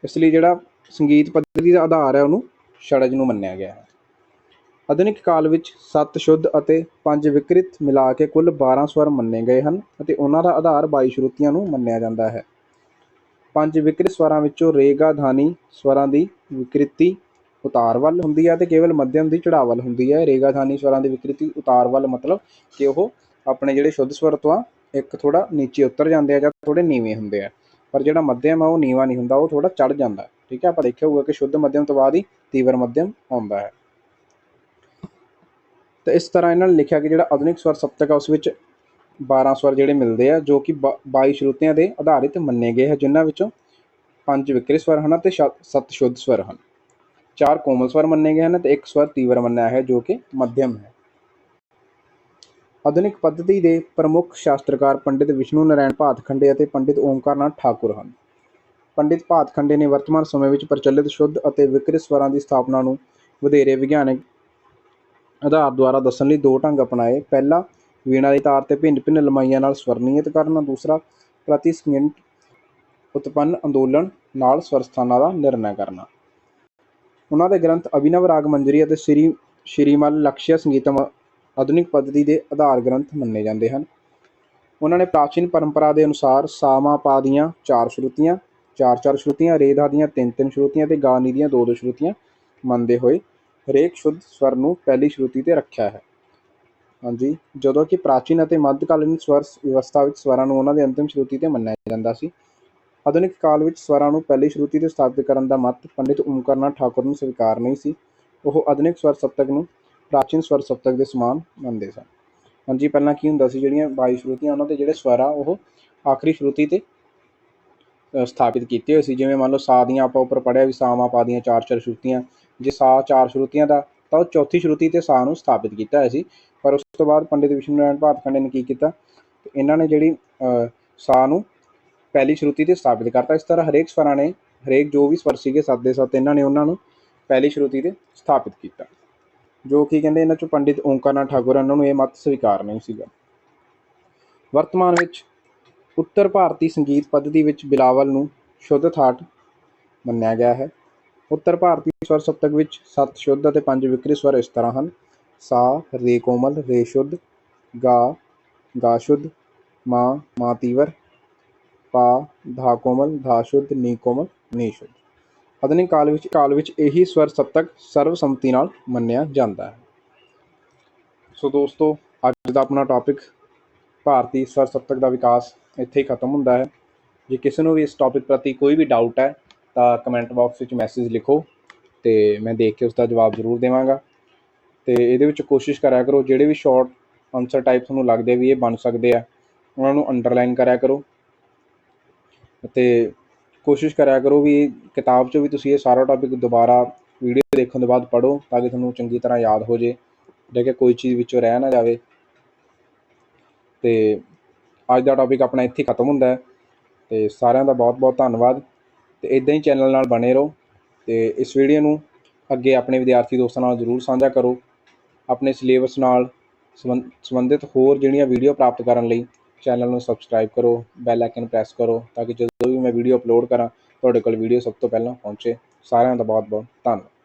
ਇਸ ਲਈ ਜਿਹੜਾ ਸੰਗੀਤ ਪੱਧਤੀ ਦਾ ਆਧਾਰ ਹੈ, ਉਹਨੂੰ ਛੜਜ ਨੂੰ ਮੰਨਿਆ ਗਿਆ ਹੈ। ਆਧੁਨਿਕ ਕਾਲ ਵਿੱਚ ਸੱਤ ਸ਼ੁੱਧ ਅਤੇ ਪੰਜ ਵਿਕ੍ਰਿਤ ਮਿਲਾ ਕੇ ਕੁੱਲ 12 ਸਵਰ ਮੰਨੇ ਗਏ ਹਨ ਅਤੇ ਉਹਨਾਂ ਦਾ ਆਧਾਰ 22 ਸ਼ਰੂਤੀਆਂ ਨੂੰ ਮੰਨਿਆ ਜਾਂਦਾ ਹੈ। ਪੰਜ ਵਿਕ੍ਰਿਤ ਸਵਰਾਂ ਵਿੱਚੋਂ ਰੇਗਾ ਧਾਨੀ ਸਵਰਾਂ ਦੀ ਵਿਕ੍ਰਿਤੀ ਉਤਾਰ ਵੱਲ ਹੁੰਦੀ ਹੈ ਤੇ ਕੇਵਲ ਮੱਧਮ ਦੀ ਚੜਾਵਲ ਹੁੰਦੀ ਹੈ। ਰੇਗਾ ਧਾਨੀ ਸਵਰਾਂ ਦੀ ਵਿਕ੍ਰਿਤੀ ਉਤਾਰ ਵੱਲ ਮਤਲਬ ਕਿ ਉਹ ਆਪਣੇ ਜਿਹੜੇ ਸ਼ੁੱਧ ਸਵਰ ਤੋਂ ਇੱਕ ਥੋੜਾ ਨੀਚੇ ਉਤਰ ਜਾਂਦੇ ਆ ਜਾਂ ਥੋੜੇ ਨੀਵੇਂ ਹੁੰਦੇ ਆ। ਪਰ ਜਿਹੜਾ ਮੱਧਮ ਆ, ਉਹ ਨੀਵਾ ਨਹੀਂ ਹੁੰਦਾ, ਉਹ ਥੋੜਾ ਚੜ ਜਾਂਦਾ। ਠੀਕ ਹੈ ਆਪਾਂ ਦੇਖਿਆ ਹੋਊਗਾ ਕਿ ਸ਼ੁੱਧ ਮੱਧਮ ਤੋਂ ਬਾਅਦ ਹੀ ਤੀਵਰ ਮੱਧਮ ਆਉਂਦਾ ਹੈ। ਤੇ ਇਸ ਤਰ੍ਹਾਂ ਇਹਨਾਂ ਨੇ ਲਿਖਿਆ ਕਿ ਜਿਹੜਾ ਆਧੁਨਿਕ ਸਵਰ ਸਪਤਕ ਆ, ਉਸ ਵਿੱਚ 12 ਸਵਰ ਜਿਹੜੇ ਮਿਲਦੇ ਆ, ਜੋ ਕਿ ਬ- 22 ਸ਼ਰੂਤੀਆਂ ਦੇ ਆਧਾਰਿਤ ਮੰਨੇ ਗਏ ਹਨ ਜਿਨ੍ਹਾਂ ਵਿੱਚੋਂ ਪੰਜ ਵਿਕਰੀ ਸਵਰ ਹਨ ਅਤੇ ਸ਼ਾ- ਸੱਤ ਸ਼ੁੱਧ ਸਵਰ ਹਨ। ਚਾਰ ਕੋਮਲ ਸਵਰ ਮੰਨੇ ਗਏ ਹਨ ਤੇ ਇੱਕ ਸਵਰ ਤੀਵਰ ਮੰਨਿਆ ਹੈ, ਜੋ ਕਿ ਮੱਧਮ ਹੈ। ਆਧੁਨਿਕ ਪੱਧਤੀ ਦੇ ਪ੍ਰਮੁੱਖ ਸ਼ਾਸਤਰਕਾਰ ਪੰਡਿਤ ਵਿਸ਼ਨੂੰ ਨਾਰਾਇਣ ਭਾਤਖੰਡੇ ਅਤੇ ਪੰਡਿਤ ਓਮਕਾਰਨਾਥ ਠਾਕੁਰ ਹਨ। ਪੰਡਿਤ ਭਾਤਖੰਡੇ ਨੇ ਵਰਤਮਾਨ ਸਮੇਂ ਵਿੱਚ ਪ੍ਰਚਲਿਤ ਸ਼ੁੱਧ ਅਤੇ ਵਿਕਰਿਤ ਸਵਰਾਂ ਦੀ ਸਥਾਪਨਾ ਨੂੰ ਵਧੇਰੇ ਵਿਗਿਆਨਕ ਆਧਾਰ ਦੁਆਰਾ ਦੱਸਣ ਲਈ ਦੋ ਢੰਗ ਅਪਣਾਏ। ਪਹਿਲਾ, ਵੀਣਾ ਦੀ ਤਾਰ ਤੇ ਭਿੰਨ ਭਿੰਨ ਲੰਬਾਈਆਂ ਨਾਲ ਸਵਰ ਨਿਯਤ ਕਰਨਾ। ਦੂਸਰਾ ਪ੍ਰਤੀ ਸਕਿੰਟ ਉਤਪੰਨ ਅੰਦੋਲਨ ਨਾਲ ਸਵਰ ਸਥਾਨਾਂ ਦਾ ਨਿਰਣੈ ਕਰਨਾ। ਉਹਨਾਂ ਦੇ ਗ੍ਰੰਥ ਅਭਿਨਵ ਰਾਗ ਮੰਜਰੀ ਅਤੇ ਸ੍ਰੀ ਸ਼੍ਰੀਮਲ ਲਕਸ਼ਯ ਸੰਗੀਤਮ ਆਧੁਨਿਕ ਪੱਧਤੀ ਦੇ ਆਧਾਰ ਗ੍ਰੰਥ ਮੰਨੇ ਜਾਂਦੇ ਹਨ। ਉਹਨਾਂ ਨੇ ਪ੍ਰਾਚੀਨ ਪਰੰਪਰਾ ਦੇ ਅਨੁਸਾਰ ਸਾਮਾ ਪਾ ਦੀਆਂ ਚਾਰ ਸ਼ਰੂਤੀਆਂ, ਚਾਰ ਚਾਰ ਸ਼ਰੂਤੀਆਂ ਰੇਧਾ ਦੀਆਂ ਤਿੰਨ ਤਿੰਨ ਸ਼ਰੂਤੀਆਂ ਤੇ ਗਾਨੀ ਦੀਆਂ ਦੋ ਦੋ ਸ਼ਰੂਤੀਆਂ ਮੰਨਦੇ ਹੋਏ ਹਰੇਕ ਸ਼ੁੱਧ ਸਵਰ ਨੂੰ ਪਹਿਲੀ ਸ਼ਰੂਤੀ ਤੇ ਰੱਖਿਆ ਹੈ। ਹਾਂਜੀ, ਜਦੋਂ ਕਿ ਪ੍ਰਾਚੀਨ ਅਤੇ ਮੱਧਕਾਲੀਨ ਸਵਰ ਵਿਵਸਥਾ ਵਿੱਚ ਸਵਰਾਂ ਨੂੰ ਉਹਨਾਂ ਦੇ ਅੰਤਿਮ ਸ਼ਰੂਤੀ ਤੇ ਮੰਨਿਆ ਜਾਂਦਾ ਸੀ। ਆਧੁਨਿਕ ਕਾਲ ਵਿੱਚ ਸਵਰਾਂ ਨੂੰ ਪਹਿਲੀ ਸ਼ਰੂਤੀ ਤੇ ਸਥਾਪਿਤ ਕਰਨ ਦਾ ਮਤ ਪੰਡਿਤ ਓਮਕਾਰਨਾਥ ਠਾਕੁਰ ਨੂੰ ਸਵੀਕਾਰ ਨਹੀਂ ਸੀ। ਉਹ ਆਧੁਨਿਕ ਸਵਰ ਸਪਤਕ ਨੂੰ ਪ੍ਰਾਚੀਨ ਸਵਰ ਸਪਤਕ ਦੇ ਸਮਾਨ ਮੰਨਦੇ ਸਨ। ਹਾਂਜੀ ਪਹਿਲਾਂ ਕੀ ਹੁੰਦਾ ਸੀ ਜਿਹੜੀਆਂ 22 ਸ਼ਰੂਤੀਆਂ ਉਹਨਾਂ ਦੇ ਜਿਹੜੇ ਸਵਰ ਆ ਉਹ ਆਖਰੀ ਸ਼ਰੂਤੀ ਤੇ ਸਥਾਪਿਤ ਕੀਤੇ ਹੋਏ ਸੀ। ਜਿਵੇਂ ਮੰਨ ਲਓ ਸਾ ਦੀਆਂ ਆਪਾਂ ਉੱਪਰ ਪੜ੍ਹਿਆ ਵੀ ਸਾਮਾ ਪਾ ਦੀਆਂ ਚਾਰ ਚਾਰ ਸ਼ਰੂਤੀਆਂ। ਜੇ ਸਾ ਚਾਰ ਸ਼ਰੂਤੀਆਂ ਦਾ ਤਾਂ ਉਹ ਚੌਥੀ ਸ਼ਰੂਤੀ ਤੇ ਸਾ ਨੂੰ ਸਥਾਪਿਤ ਕੀਤਾ ਹੋਇਆ ਸੀ। ਪਰ ਉਸ ਤੋਂ ਬਾਅਦ ਪੰਡਿਤ ਵਿਸ਼ਨੂੰ ਨਾਰਾਇਣ ਭਾਤਖੰਡੇ ਨੇ ਕੀ ਕੀਤਾ? ਇਹਨਾਂ ਨੇ ਜਿਹੜੀ ਅ, ਸਾ ਨੂੰ ਪਹਿਲੀ ਸ਼ਰੂਤੀ ਤੇ ਸਥਾਪਿਤ ਕਰਤਾ। ਇਸ ਤਰ੍ਹਾਂ ਹਰੇਕ ਸਵਰਾਂ ਨੇ ਹਰੇਕ ਜੋ ਵੀ ਸਵਰ ਸੀਗੇ ਸੱਤ ਦੇ ਸੱਤ ਇਹਨਾਂ ਨੇ ਉਹਨਾਂ ਨੂੰ ਪਹਿਲੀ ਸ਼ਰੂਤੀ ਤੇ ਸਥਾਪਿਤ ਕੀਤਾ। ਜੋ ਕਿ ਕਹਿੰਦੇ ਇਹਨਾਂ ਚੋਂ ਪੰਡਿਤ ਓਂਕਾਰਨਾਥ ਠਾਕੁਰ ਇਹਨਾਂ ਨੂੰ ਇਹ ਮਤ ਸਵੀਕਾਰ ਨਹੀਂ ਸੀਗਾ। ਵਰਤਮਾਨ ਵਿੱਚ ਉੱਤਰ ਭਾਰਤੀ ਸੰਗੀਤ ਪੱਧਤੀ ਵਿੱਚ ਬਿਲਾਵਲ ਨੂੰ ਸ਼ੁੱਧ ਥਾਟ ਮੰਨਿਆ ਗਿਆ ਹੈ। ਉੱਤਰ ਭਾਰਤੀ ਸਵਰ ਸਪਤਕ ਵਿੱਚ ਸੱਤ ਸ਼ੁੱਧ ਅਤੇ ਪੰਜ ਵਿਕਰੀ ਸਵਰ ਇਸ ਤਰ੍ਹਾਂ ਹਨ। ਸਾ, ਰੇ ਕੋਮਲ, ਰੇ ਸ਼ੁੱਧ, ਗਾ ਗਾ ਸ਼ੁੱਧ, ਮਾਂ, ਮਾ ਤੀਵਰ, ਪਾ, ਧਾ ਕੋਮਲ, ਧਾ ਸ਼ੁੱਧ, ਨੀ ਕੋਮਲ, ਨੀ ਸ਼ੁੱਧ। ਆਧੁਨਿਕ ਕਾਲ ਵਿੱਚ ਕਾਲ ਵਿੱਚ ਇਹੀ ਸਵਰ ਸਪਤਕ ਸਰਵਸੰਮਤੀ ਨਾਲ ਮੰਨਿਆ ਜਾਂਦਾ ਹੈ। ਸੋ ਦੋਸਤੋ, ਅੱਜ ਦਾ ਆਪਣਾ ਟੌਪਿਕ ਭਾਰਤੀ ਸਵਰ ਸਪਤਕ ਦਾ ਵਿਕਾਸ ਇੱਥੇ ਹੀ ਖਤਮ ਹੁੰਦਾ ਹੈ। ਜੇ ਕਿਸੇ ਨੂੰ ਵੀ ਇਸ ਟੌਪਿਕ ਪ੍ਰਤੀ ਕੋਈ ਵੀ ਡਾਊਟ ਹੈ, ਤਾਂ ਕਮੈਂਟ ਬਾਕਸ ਵਿੱਚ ਮੈਸੇਜ ਲਿਖੋ ਤੇ ਮੈਂ ਦੇਖ ਕੇ ਉਸ ਦਾ ਜਵਾਬ ਜ਼ਰੂਰ ਦੇਵਾਂਗਾ। ਤੇ ਇਹਦੇ ਵਿੱਚ ਕੋਸ਼ਿਸ਼ ਕਰਿਆ ਕਰੋ, ਜਿਹੜੇ ਵੀ ਸ਼ਾਰਟ ਆਨਸਰ ਟਾਈਪ ਤੁਹਾਨੂੰ ਲੱਗਦੇ ਵੀ ਇਹ ਬਣ ਸਕਦੇ ਆ, ਉਹਨਾਂ ਨੂੰ ਅੰਡਰਲਾਈਨ ਕਰਿਆ ਕਰੋ। ਅਤੇ ਕੋਸ਼ਿਸ਼ ਕਰਿਆ ਕਰੋ ਵੀ ਕਿਤਾਬ 'ਚੋਂ ਵੀ ਤੁਸੀਂ ਇਹ ਸਾਰਾ ਟੌਪਿਕ ਦੁਬਾਰਾ ਵੀਡੀਓ ਦੇਖਣ ਤੋਂ ਬਾਅਦ ਪੜ੍ਹੋ ਤਾਂ ਕਿ ਤੁਹਾਨੂੰ ਚੰਗੀ ਤਰ੍ਹਾਂ ਯਾਦ ਹੋ ਜੇ ਜੇ ਕਿ ਕੋਈ ਚੀਜ਼ ਵਿੱਚੋਂ ਰਹਿ ਨਾ ਜਾਵੇ। ਤੇ ਅੱਜ ਦਾ ਟੌਪਿਕ ਆਪਣਾ ਇੱਥੇ ਖਤਮ ਹੁੰਦਾ ਹੈ। ਤੇ ਸਾਰਿਆਂ ਦਾ ਬਹੁਤ ਬਹੁਤ ਧੰਨਵਾਦ। ਤੇ ਇਦਾਂ ਹੀ ਚੈਨਲ ਨਾਲ ਬਣੇ ਰਹੋ। ਤੇ ਇਸ ਵੀਡੀਓ ਨੂੰ ਅੱਗੇ ਆਪਣੇ ਵਿਦਿਆਰਥੀ ਦੋਸਤਾਂ ਨਾਲ ਜ਼ਰੂਰ ਸਾਂਝਾ ਕਰੋ। ਆਪਣੇ ਸਿਲੇਬਸ ਨਾਲ ਸੰਬੰ- ਸੰਬੰਧਿਤ ਹੋਰ ਜਿਹੜੀਆਂ ਵੀਡੀਓ ਪ੍ਰਾਪਤ ਕਰਨ ਲਈ ਚੈਨਲ ਨੂੰ ਸਬਸਕ੍ਰਾਈਬ ਕਰੋ ਬੈਲ ਆਈਕਨ ਪ੍ਰੈਸ ਕਰੋ ਤਾਂ ਕਿ ਜਦੋਂ ਮੈਂ ਵੀਡੀਓ ਅਪਲੋਡ ਕਰਾਂ, ਤੁਹਾਡੇ ਕੋਲ ਵੀਡੀਓ ਸਭ ਤੋਂ ਪਹਿਲਾਂ ਪਹੁੰਚੇ। ਸਾਰਿਆਂ ਦਾ ਬਹੁਤ ਬਹੁਤ ਧੰਨਵਾਦ।